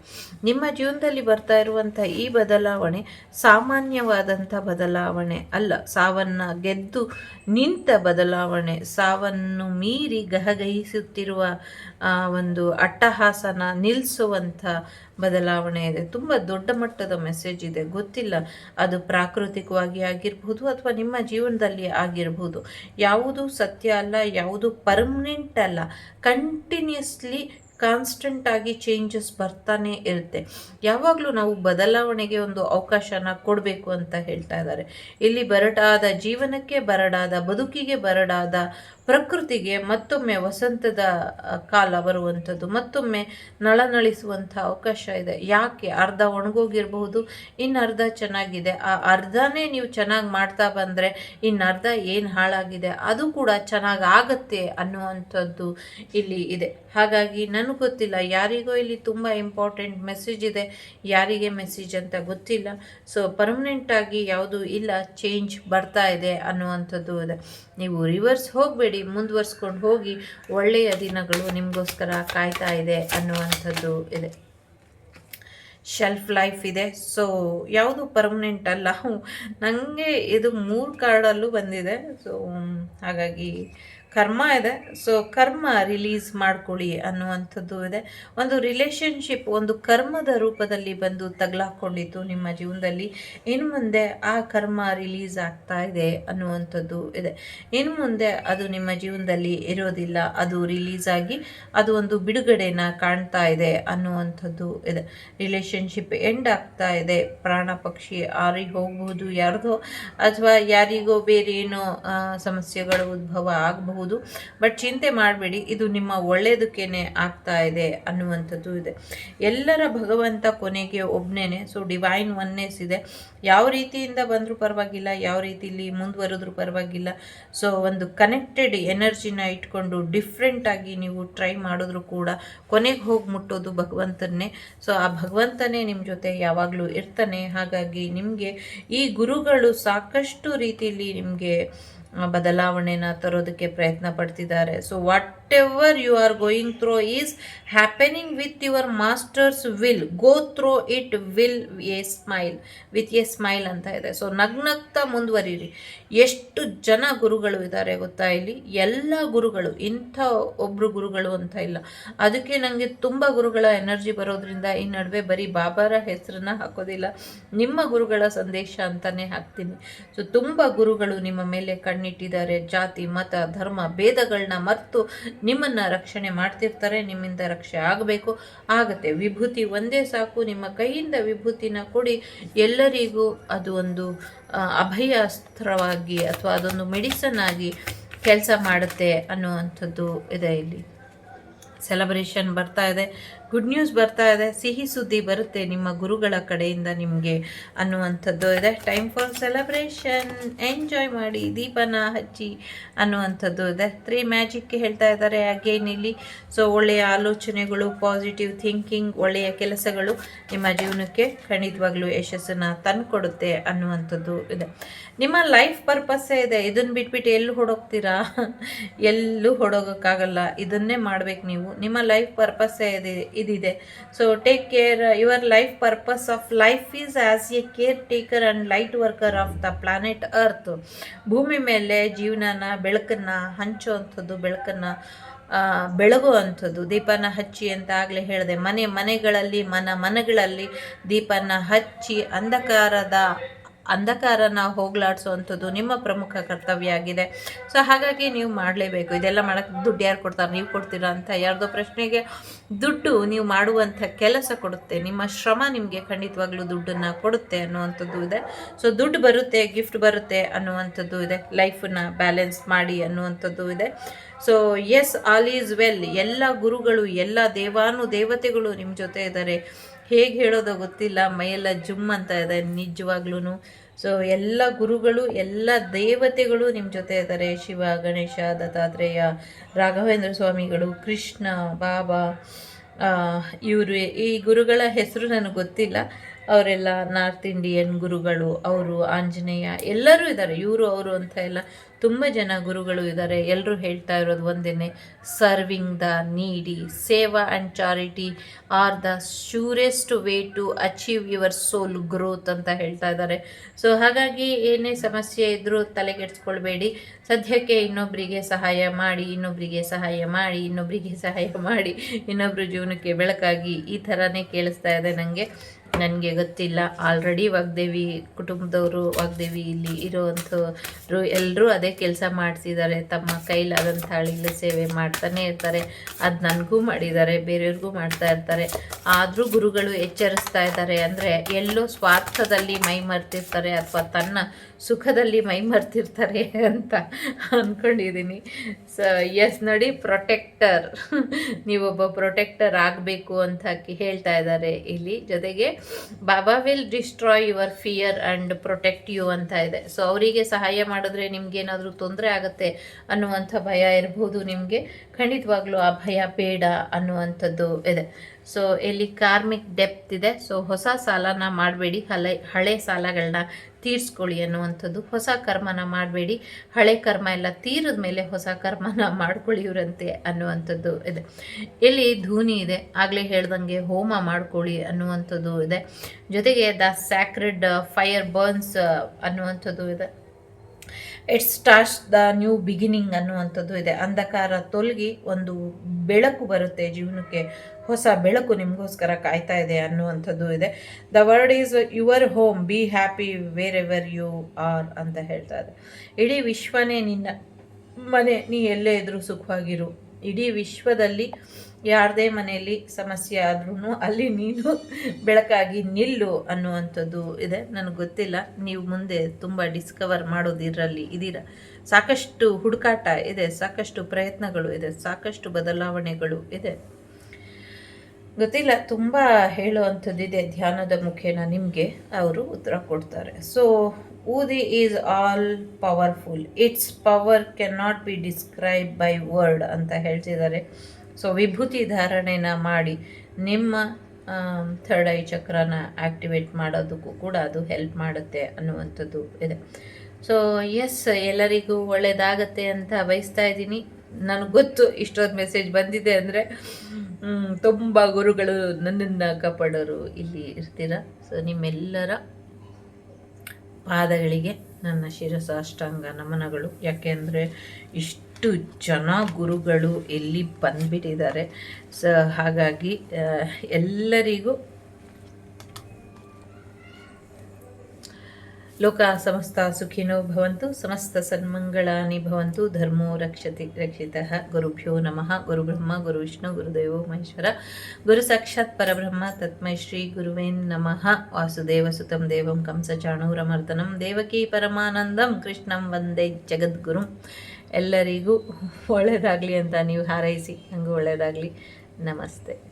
ನಿಮ್ಮ ಜೀವನದಲ್ಲಿ ಬರ್ತಾ ಇರುವಂಥ ಈ ಬದಲಾವಣೆ ಸಾಮಾನ್ಯವಾದಂಥ ಬದಲಾವಣೆ ಅಲ್ಲ. ಸಾವನ್ನ ಗೆದ್ದು ನಿಂತ ಬದಲಾವಣೆ. ಸಾವನ್ನು ಮೀರಿ ಗಹಗಹಿಸುತ್ತಿರುವ ಒಂದು ಅಟ್ಟಹಾಸನ ನಿಲ್ಲಿಸುವಂಥ ಬದಲಾವಣೆ ಇದೆ. ತುಂಬ ದೊಡ್ಡ ಮಟ್ಟದ ಮೆಸೇಜ್ ಇದೆ. ಗೊತ್ತಿಲ್ಲ ಅದು ಪ್ರಾಕೃತಿಕವಾಗಿ ಆಗಿರಬಹುದು ಅಥವಾ ನಿಮ್ಮ ಜೀವನದಲ್ಲಿ ಆಗಿರಬಹುದು. ಯಾವುದು ಸತ್ಯ ಅಲ್ಲ, ಯಾವುದು ಪರ್ಮನೆಂಟ್ ಅಲ್ಲ. ಕಂಟಿನ್ಯೂಸ್ಲಿ ಕಾನ್ಸ್ಟೆಂಟ್ ಆಗಿ ಚೇಂಜಸ್ ಬರ್ತಾನೆ ಇರುತ್ತೆ. ಯಾವಾಗಲೂ ನಾವು ಬದಲಾವಣೆಗೆ ಒಂದು ಅವಕಾಶನ ಕೊಡಬೇಕು ಅಂತ ಹೇಳ್ತಾ ಇದ್ದಾರೆ. ಇಲ್ಲಿ ಬರಡಾದ ಜೀವನಕ್ಕೆ ಬರಡಾದ ಬದುಕಿಗೆ ಬರಡಾದ ಪ್ರಕೃತಿಗೆ ಮತ್ತೊಮ್ಮೆ ವಸಂತದ ಕಾಲ ಬರುವಂಥದ್ದು, ಮತ್ತೊಮ್ಮೆ ನಳನಳಿಸುವಂಥ ಅವಕಾಶ ಇದೆ. ಯಾಕೆ? ಅರ್ಧ ಒಣಗೋಗಿರಬಹುದು, ಇನ್ನು ಅರ್ಧ ಚೆನ್ನಾಗಿದೆ. ಆ ಅರ್ಧನೇ ನೀವು ಚೆನ್ನಾಗಿ ಮಾಡ್ತಾ ಬಂದರೆ ಇನ್ನು ಅರ್ಧ ಏನು ಹಾಳಾಗಿದೆ? ಅದು ಕೂಡ ಚೆನ್ನಾಗಿ ಆಗತ್ತೆ ಅನ್ನುವಂಥದ್ದು ಇಲ್ಲಿ ಇದೆ. ಹಾಗಾಗಿ ನನಗೆ ಗೊತ್ತಿಲ್ಲ, ಯಾರಿಗೋ ಇಲ್ಲಿ ತುಂಬ ಇಂಪಾರ್ಟೆಂಟ್ ಮೆಸೇಜ್ ಇದೆ. ಯಾರಿಗೆ ಮೆಸೇಜ್ ಅಂತ ಗೊತ್ತಿಲ್ಲ. ಸೊ ಪರ್ಮನೆಂಟಾಗಿ ಯಾವುದು ಇಲ್ಲ ಚೇಂಜ್ ಬರ್ತಾ ಇದೆ ಅನ್ನುವಂಥದ್ದು ಇದೆ. ನೀವು ರಿವರ್ಸ್ ಹೋಗಬೇಡಿ, ಮುಂದುವರ್ಸ್ಕೊಂಡು ಹೋಗಿ ಒಳ್ಳೆಯ ದಿನಗಳು ನಿಮಗೋಸ್ಕರ ಕಾಯ್ತಾ ಇದೆ ಅನ್ನುವಂಥದ್ದು ಇದೆ. ಶೆಲ್ಫ್ ಲೈಫ್ ಇದೆ. ಸೊ ಯಾವುದು ಪರ್ಮನೆಂಟ್ ಅಲ್ಲ. ನನಗೆ ಇದು ಮೂರು ಕಾರ್ಡಲ್ಲೂ ಬಂದಿದೆ. ಸೊ ಹಾಗಾಗಿ ಕರ್ಮ ಇದೆ. ಸೊ ಕರ್ಮ ರಿಲೀಸ್ ಮಾಡ್ಕೊಳ್ಳಿ ಅನ್ನುವಂಥದ್ದು ಇದೆ. ಒಂದು ರಿಲೇಶನ್ಶಿಪ್ ಒಂದು ಕರ್ಮದ ರೂಪದಲ್ಲಿ ಬಂದು ತಗಲಾಕೊಂಡಿತ್ತು ನಿಮ್ಮ ಜೀವನದಲ್ಲಿ, ಇನ್ನು ಮುಂದೆ ಆ ಕರ್ಮ ರಿಲೀಸ್ ಆಗ್ತಾ ಇದೆ ಅನ್ನುವಂಥದ್ದು ಇದೆ. ಇನ್ನು ಮುಂದೆ ಅದು ನಿಮ್ಮ ಜೀವನದಲ್ಲಿ ಇರೋದಿಲ್ಲ. ಅದು ರಿಲೀಸ್ ಆಗಿ ಅದು ಒಂದು ಬಿಡುಗಡೆನ ಕಾಣ್ತಾ ಇದೆ ಅನ್ನುವಂಥದ್ದು ಇದೆ. ರಿಲೇಶನ್ಶಿಪ್ ಎಂಡ್ ಆಗ್ತಾ ಇದೆ. ಪ್ರಾಣ ಪಕ್ಷಿ ಆರಿಗೆ ಹೋಗ್ಬೋದು ಯಾರ್ದೋ, ಅಥವಾ ಯಾರಿಗೋ ಬೇರೆ ಏನೋ ಸಮಸ್ಯೆಗಳು ಉದ್ಭವ ಆಗಬಹುದು. ಬಟ್ ಚಿಂತೆ ಮಾಡಬೇಡಿ, ಇದು ನಿಮ್ಮ ಒಳ್ಳೇದಕ್ಕೇನೆ ಆಗ್ತಾ ಇದೆ ಅನ್ನುವಂಥದ್ದು ಇದೆ. ಎಲ್ಲರ ಭಗವಂತ ಕೊನೆಗೆ ಒಬ್ಬನೇ ಸೊ ಡಿವೈನ್ ಒನ್ನೆಸ್ ಇದೆ. ಯಾವ ರೀತಿಯಿಂದ ಬಂದರೂ ಪರವಾಗಿಲ್ಲ, ಯಾವ ರೀತಿಲಿ ಮುಂದುವರೆದ್ರೂ ಪರವಾಗಿಲ್ಲ. ಸೊ ಒಂದು ಕನೆಕ್ಟೆಡ್ ಎನರ್ಜಿನ ಇಟ್ಕೊಂಡು ಡಿಫ್ರೆಂಟಾಗಿ ನೀವು ಟ್ರೈ ಮಾಡಿದ್ರು ಕೂಡ ಕೊನೆಗೆ ಹೋಗಿ ಮುಟ್ಟೋದು ಭಗವಂತನೇ ಸೊ ಆ ಭಗವಂತನೇ ನಿಮ್ಮ ಜೊತೆ ಯಾವಾಗಲೂ ಇರ್ತಾನೆ. ಹಾಗಾಗಿ ನಿಮಗೆ ಈ ಗುರುಗಳು ಸಾಕಷ್ಟು ರೀತಿಯಲ್ಲಿ ನಿಮಗೆ ಬದಲಾವಣೆನ ತರೋದಕ್ಕೆ ಪ್ರಯತ್ನ ಪಡ್ತಿದ್ದಾರೆ. So whatever you are going through is happening with your masters will go through it will a smile with a smile ಅಂತ ಇದೆ. ಸೊ ನಗ್ನಗ್ತಾ ಮುಂದುವರಿರಿ. ಎಷ್ಟು ಜನ ಗುರುಗಳು ಇದ್ದಾರೆ ಗೊತ್ತಾ ಇಲ್ಲಿ? ಎಲ್ಲ ಗುರುಗಳು, ಇಂಥ ಒಬ್ಬರು ಗುರುಗಳು ಅಂತ ಇಲ್ಲ. ಅದಕ್ಕೆ ನನಗೆ ತುಂಬ ಗುರುಗಳ ಎನರ್ಜಿ ಬರೋದ್ರಿಂದ ಈ ನಡುವೆ ಬರೀ ಬಾಬಾರ ಹೆಸರನ್ನ ಹಾಕೋದಿಲ್ಲ. ನಿಮ್ಮ ಗುರುಗಳ ಸಂದೇಶ ಅಂತಲೇ ಹಾಕ್ತೀನಿ. ಸೊ ತುಂಬ ಗುರುಗಳು ನಿಮ್ಮ ಮೇಲೆ ಕಣ್ಣಿಟ್ಟಿದ್ದಾರೆ. ಜಾತಿ, ಮತ, ಧರ್ಮ ಭೇದಗಳನ್ನ ಮರೆತು ನಿಮ್ಮನ್ನು ರಕ್ಷಣೆ ಮಾಡ್ತಿರ್ತಾರೆ, ನಿಮ್ಮಿಂದ ರಕ್ಷೆ ಆಗಬೇಕು. ಆಗತ್ತೆ. ವಿಭೂತಿ ಒಂದೇ ಸಾಕು. ನಿಮ್ಮ ಕೈಯಿಂದ ವಿಭೂತಿನ ಕೊಡಿ. ಎಲ್ಲರಿಗೂ ಅದು ಒಂದು ಅಭಯ ಅಸ್ತ್ರವಾಗಿ ಅಥವಾ ಅದೊಂದು ಮೆಡಿಸನ್ ಆಗಿ ಕೆಲಸ ಮಾಡುತ್ತೆ ಅನ್ನುವಂಥದ್ದು ಇದೆ ಇಲ್ಲಿ. ಸೆಲೆಬ್ರೇಷನ್ ಬರ್ತಾ ಇದೆ. ಗುಡ್ ನ್ಯೂಸ್ ಬರ್ತಾ ಇದೆ. ಸಿಹಿ ಸುದ್ದಿ ಬರುತ್ತೆ ನಿಮ್ಮ ಗುರುಗಳ ಕಡೆಯಿಂದ ನಿಮಗೆ ಅನ್ನುವಂಥದ್ದು. ಇದೆ. ಟೈಮ್ ಫಾರ್ ಸೆಲೆಬ್ರೇಷನ್ ಎಂಜಾಯ್ ಮಾಡಿ. ದೀಪನ ಹಚ್ಚಿ ಅನ್ನುವಂಥದ್ದು ಇದೆ. ತ್ರೀ ಮ್ಯಾಜಿಕ್ಗೆ ಹೇಳ್ತಾ ಇದ್ದಾರೆ. ಅಗೇನ್ ಇಲ್ಲಿ. ಸೊ ಒಳ್ಳೆಯ ಆಲೋಚನೆಗಳು ಪಾಸಿಟಿವ್ ಥಿಂಕಿಂಗ್ ಒಳ್ಳೆಯ ಕೆಲಸಗಳು ನಿಮ್ಮ ಜೀವನಕ್ಕೆ ಖಂಡಿತವಾಗ್ಲೂ ಯಶಸ್ಸನ್ನು ತಂದುಕೊಡುತ್ತೆ ಅನ್ನುವಂಥದ್ದು ಇದೆ. ನಿಮ್ಮ ಲೈಫ್ ಪರ್ಪಸ್ಸೇ ಇದೆ. ಇದನ್ನು ಬಿಟ್ಬಿಟ್ಟು ಎಲ್ಲೂ ಹೊಡೋಗ್ತೀರಾ? ಎಲ್ಲೂ ಹೊಡೋಗೋಕ್ಕಾಗಲ್ಲ. ಇದನ್ನೇ ಮಾಡ್ಬೇಕು ನೀವು. ನಿಮ್ಮ ಲೈಫ್ ಪರ್ಪಸ್ಸೇ ಇದೆ. ಇದಿದೆ. So take care your life purpose of life is as a caretaker and light worker of the planet earth ಭೂಮಿ ಮೇಲೆ ಜೀವನನ, ಬೆಳಕನ್ನು ಹಂಚುವಂಥದ್ದು, ಬೆಳಕನ್ನು ಬೆಳಗುವಂಥದ್ದು, ದೀಪನ ಹಚ್ಚಿ ಅಂತ ಆಗಲೇ ಹೇಳಿದೆ. ಮನೆ, ಮನೆಗಳಲ್ಲಿ, ಮನ ಮನಗಳಲ್ಲಿ ದೀಪನ ಹಚ್ಚಿ, ಅಂಧಕಾರದ ಅಂಧಕಾರನ ಹೋಗ್ಲಾಡಿಸುವಂಥದ್ದು ನಿಮ್ಮ ಪ್ರಮುಖ ಕರ್ತವ್ಯ ಆಗಿದೆ ಸೊ ಹಾಗಾಗಿ ನೀವು ಮಾಡಲೇಬೇಕು. ಇದೆಲ್ಲ ಮಾಡೋಕ್ಕೆ ದುಡ್ಡು ಯಾರು ಕೊಡ್ತಾರೆ? ನೀವು ಕೊಡ್ತೀರಾ ಅಂತ ಯಾರ್ದೋ ಪ್ರಶ್ನೆಗೆ ದುಡ್ಡು ನೀವು ಮಾಡುವಂಥ ಕೆಲಸ ಕೊಡುತ್ತೆ. ನಿಮ್ಮ ಶ್ರಮ ನಿಮಗೆ ಖಂಡಿತವಾಗ್ಲೂ ದುಡ್ಡನ್ನು ಕೊಡುತ್ತೆ ಅನ್ನುವಂಥದ್ದು ಇದೆ. ಸೊ ದುಡ್ಡು ಬರುತ್ತೆ ಗಿಫ್ಟ್ ಬರುತ್ತೆ ಅನ್ನುವಂಥದ್ದು ಇದೆ. ಲೈಫನ್ನ ಬ್ಯಾಲೆನ್ಸ್ ಮಾಡಿ ಅನ್ನುವಂಥದ್ದು ಇದೆ. So as all is well ಎಲ್ಲ ಗುರುಗಳು, ಎಲ್ಲ ದೇವಾನು, ದೇವತೆಗಳು ನಿಮ್ಮ ಜೊತೆ ಇದ್ದಾರೆ ಹೇಗೆ ಹೇಳೋದೋ ಗೊತ್ತಿಲ್ಲ. ಮೈಯೆಲ್ಲ ಜುಮ್ ಅಂತ ಇದೆ ನಿಜವಾಗ್ಲೂ ಸೊ ಎಲ್ಲ ಗುರುಗಳು, ಎಲ್ಲ ದೇವತೆಗಳು ನಿಮ್ಮ ಜೊತೆ ಇದ್ದಾರೆ. ಶಿವ, ಗಣೇಶ, ದತ್ತಾತ್ರೇಯ, ರಾಘವೇಂದ್ರ ಸ್ವಾಮಿಗಳು, ಕೃಷ್ಣ, ಬಾಬಾ ಇವರು, ಈ ಗುರುಗಳ ಹೆಸರು ನನಗೆ ಗೊತ್ತಿಲ್ಲ. ಅವರೆಲ್ಲ ನಾರ್ತ್ ಇಂಡಿಯನ್ ಗುರುಗಳು, ಅವರು ಆಂಜನೇಯ ಎಲ್ಲರೂ ಇದ್ದಾರೆ, ಇವರು, ಅವರು ಅಂತ ಎಲ್ಲ ತುಂಬ ಜನ ಗುರುಗಳು ಇದ್ದಾರೆ. ಎಲ್ಲರೂ ಹೇಳ್ತಾ ಇರೋದು ಒಂದೇ serving the needy seva and charity are the surest way to achieve your soul growth ಅಂತ ಹೇಳ್ತಾ ಇದ್ದಾರೆ. ಸೊ ಹಾಗಾಗಿ ಏನೇ ಸಮಸ್ಯೆ ಇದ್ದರೂ ತಲೆಗೆಡ್ಸ್ಕೊಳ್ಬೇಡಿ ಸದ್ಯಕ್ಕೆ ಇನ್ನೊಬ್ಬರಿಗೆ ಸಹಾಯ ಮಾಡಿ ಇನ್ನೊಬ್ಬರಿಗೆ ಸಹಾಯ ಮಾಡಿ ಇನ್ನೊಬ್ಬರಿಗೆ ಸಹಾಯ ಮಾಡಿ ಇನ್ನೊಬ್ಬರು ಜೀವನಕ್ಕೆ ಬೆಳಕಾಗಿ ಈ ಥರನೇ ಕೇಳಿಸ್ತಾ ಇದೆ ನನಗೆ ನನಗೆ ಗೊತ್ತಿಲ್ಲ. ಆಲ್ರೆಡಿ ವಾಗ್ದೇವಿ, ಕುಟುಂಬದವರು ವಾಗ್ದೇವಿ ಇಲ್ಲಿ ಇರೋವಂಥವ್ರು ಎಲ್ಲರೂ ಅದೇ ಕೆಲಸ ಮಾಡ್ತಿದ್ದಾರೆ ತಮ್ಮ ಕೈಲಾದಂಥ ಹಳ್ಳಿಗಳ ಸೇವೆ ಮಾಡ್ತಾನೆ ಇರ್ತಾರೆ. ಅದು ನನಗೂ ಮಾಡಿದ್ದಾರೆ, ಬೇರೆಯವ್ರಿಗೂ ಮಾಡ್ತಾ ಇರ್ತಾರೆ. ಆದರೂ ಗುರುಗಳು ಎಚ್ಚರಿಸ್ತಾ ಇದ್ದಾರೆ ಅಂದರೆ ಎಲ್ಲೋ ಸ್ವಾರ್ಥದಲ್ಲಿ ಮೈ ಮರ್ತಿರ್ತಾರೆ ಅಥವಾ ತನ್ನ ಸುಖದಲ್ಲಿ ಮೈ ಮರ್ತಿರ್ತಾರೆ ಅಂತ ಅಂದ್ಕೊಂಡಿದ್ದೀನಿ ಸೊ ಎಸ್ ನೋಡಿ ಪ್ರೊಟೆಕ್ಟರ್ ನೀವೊಬ್ಬ ಪ್ರೊಟೆಕ್ಟರ್ ಆಗಬೇಕು ಅಂತ ಹೇಳ್ತಾ ಇದ್ದಾರೆ ಇಲ್ಲಿ. ಜೊತೆಗೆ, Baba will destroy your fear and protect you ಅಂತ ಇದೆ. ಸೊ ಅವರಿಗೆ ಸಹಾಯ ಮಾಡಿದ್ರೆ ನಿಮ್ಗೇನಾದರೂ ತೊಂದರೆ ಆಗುತ್ತೆ ಅನ್ನುವಂಥ ಭಯ ಇರ್ಬೋದು ನಿಮಗೆ. ಖಂಡಿತವಾಗ್ಲೂ ಆ ಭಯ ಬೇಡ ಅನ್ನುವಂಥದ್ದು ಇದೆ. ಸೊ ಇಲ್ಲಿ ಕಾರ್ಮಿಕ್ ಡೆಪ್ತ್ ಇದೆ. ಸೊ ಹೊಸ ಸಾಲನ ಮಾಡಬೇಡಿ. ಹಳೆ ಹಳೆ ಸಾಲಗಳನ್ನ ತೀರಿಸ್ಕೊಳ್ಳಿ ಅನ್ನುವಂಥದ್ದು. ಹೊಸ ಕರ್ಮನ ಮಾಡಬೇಡಿ. ಹಳೆ ಕರ್ಮ ಎಲ್ಲ ತೀರಿದ ಮೇಲೆ ಹೊಸ ಕರ್ಮನ ಮಾಡ್ಕೊಳ್ಳಿವ್ರಂತೆ ಅನ್ನುವಂಥದ್ದು ಇದೆ. ಇಲ್ಲಿ ಧೂನಿ ಇದೆ. ಆಗಲೇ ಹೇಳ್ದಂಗೆ ಹೋಮ ಮಾಡ್ಕೊಳ್ಳಿ ಅನ್ನುವಂಥದ್ದು ಇದೆ. ಜೊತೆಗೆ ದ ಸ್ಯಾಕ್ರೆಡ್ ಫೈರ್ ಬರ್ನ್ಸ್ ಅನ್ನುವಂಥದ್ದು ಇದೆ. It starts the new beginning ಅನ್ನುವಂಥದ್ದು ಇದೆ. ಅಂಧಕಾರ ತೊಲಗಿ ಒಂದು ಬೆಳಕು ಬರುತ್ತೆ ಜೀವನಕ್ಕೆ. ಹೊಸ ಬೆಳಕು ನಿಮಗೋಸ್ಕರ ಕಾಯ್ತಾ ಇದೆ ಅನ್ನುವಂಥದ್ದು ಇದೆ. The world is your home be happy wherever you are ಅಂತ ಹೇಳ್ತಾ ಇದೆ. ಇಡೀ ವಿಶ್ವನೇ ನಿನ್ನ, ಮನೆ, ನೀ ಎಲ್ಲೇ ಇದ್ರೂ ಸುಖವಾಗಿರು. ಇಡೀ ವಿಶ್ವದಲ್ಲಿ ಯಾರದೇ ಮನೆಯಲ್ಲಿ ಸಮಸ್ಯೆ ಆದ್ರೂ ಅಲ್ಲಿ ನೀನು ಬೆಳಕಾಗಿ ನಿಲ್ಲು ಅನ್ನುವಂಥದ್ದು ಇದೆ. ನನಗೆ ಗೊತ್ತಿಲ್ಲ, ನೀವು ಮುಂದೆ ತುಂಬ ಡಿಸ್ಕವರ್ ಮಾಡೋದು ಇದರಲ್ಲಿ ಇದೀರ. ಸಾಕಷ್ಟು ಹುಡುಕಾಟ ಇದೆ, ಸಾಕಷ್ಟು ಪ್ರಯತ್ನಗಳು ಇದೆ, ಸಾಕಷ್ಟು ಬದಲಾವಣೆಗಳು ಇದೆ. ಗೊತ್ತಿಲ್ಲ, ತುಂಬ ಹೇಳುವಂಥದ್ದಿದೆ ಧ್ಯಾನದ ಮುಖೇನ ನಿಮಗೆ, ಅವರು ಉತ್ತರ ಕೊಡ್ತಾರೆ. So udi is all powerful it's power can not be describe by word ಅಂತ ಹೇಳ್ತಿದ್ದಾರೆ. ಸೊ ವಿಭೂತಿ ಧಾರಣೆನ ಮಾಡಿ ನಿಮ್ಮ ಥರ್ಡ್ ಐ ಚಕ್ರನ ಆ್ಯಕ್ಟಿವೇಟ್ ಮಾಡೋದಕ್ಕೂ ಕೂಡ ಅದು ಹೆಲ್ಪ್ ಮಾಡುತ್ತೆ ಅನ್ನುವಂಥದ್ದು ಇದೆ. ಸೊ ಎಸ್ ಎಲ್ಲರಿಗೂ ಒಳ್ಳೆಯದಾಗತ್ತೆ ಅಂತ ಬಯಸ್ತಾ ಇದ್ದೀನಿ. ನನಗೆ ಗೊತ್ತು ಇಷ್ಟೊಂದು ಮೆಸೇಜ್ ಬಂದಿದೆ ಅಂದರೆ. ತುಂಬ ಗುರುಗಳು ನನ್ನಿಂದ ಕಾಪಾಡೋರು ಇಲ್ಲಿ ಇರ್ತೀರ? ಸೊ ನಿಮ್ಮೆಲ್ಲರ ಪಾದಗಳಿಗೆ ನನ್ನ ಶಿರಸಾಷ್ಟಾಂಗ ನಮನಗಳು. ಯಾಕೆಂದರೆ ಇಷ್ಟು ಜನ ಗುರುಗಳು ಇಲ್ಲಿ ಬಂದ್ಬಿಟ್ಟಿದ್ದಾರೆ. ಸೊ ಹಾಗಾಗಿ ಎಲ್ಲರಿಗೂ ಲೋಕ ಸಮಸ್ತ ಸುಖಿನೋ ಭವಂತು, ಸಮಸ್ತ ಸನ್ಮಂಗಳಾನಿ ಭವಂತು, ಧರ್ಮೋ ರಕ್ಷತಿ ರಕ್ಷಿತಃ. ಗುರುಭ್ಯೋ ನಮಃ. ಗುರುಬ್ರಹ್ಮ ಗುರು ವಿಷ್ಣು, ಗುರುದೇವೋ ಮಹೇಶ್ವರ. ಗುರು ಸಾಕ್ಷಾತ್ ಪರಬ್ರಹ್ಮ, ತತ್ಮೈ ಶ್ರೀ ಗುರುವೇನ್ ನಮಃ. ವಾಸುದೇವ ಸುತಂ ದೇವಂ ಕಂಸಚಾಣೂರಮರ್ದನಂ ದೇವಕೀ ಪರಮಾನಂದಂ. ಕೃಷ್ಣಂ ವಂದೇ ಜಗದ್ಗುರುಂ. ಎಲ್ಲರಿಗೂ ಒಳ್ಳೆಯದಾಗಲಿ ಅಂತ ನೀವು ಹಾರೈಸಿ. ನನಗೂ ಒಳ್ಳೆಯದಾಗಲಿ ನಮಸ್ತೆ.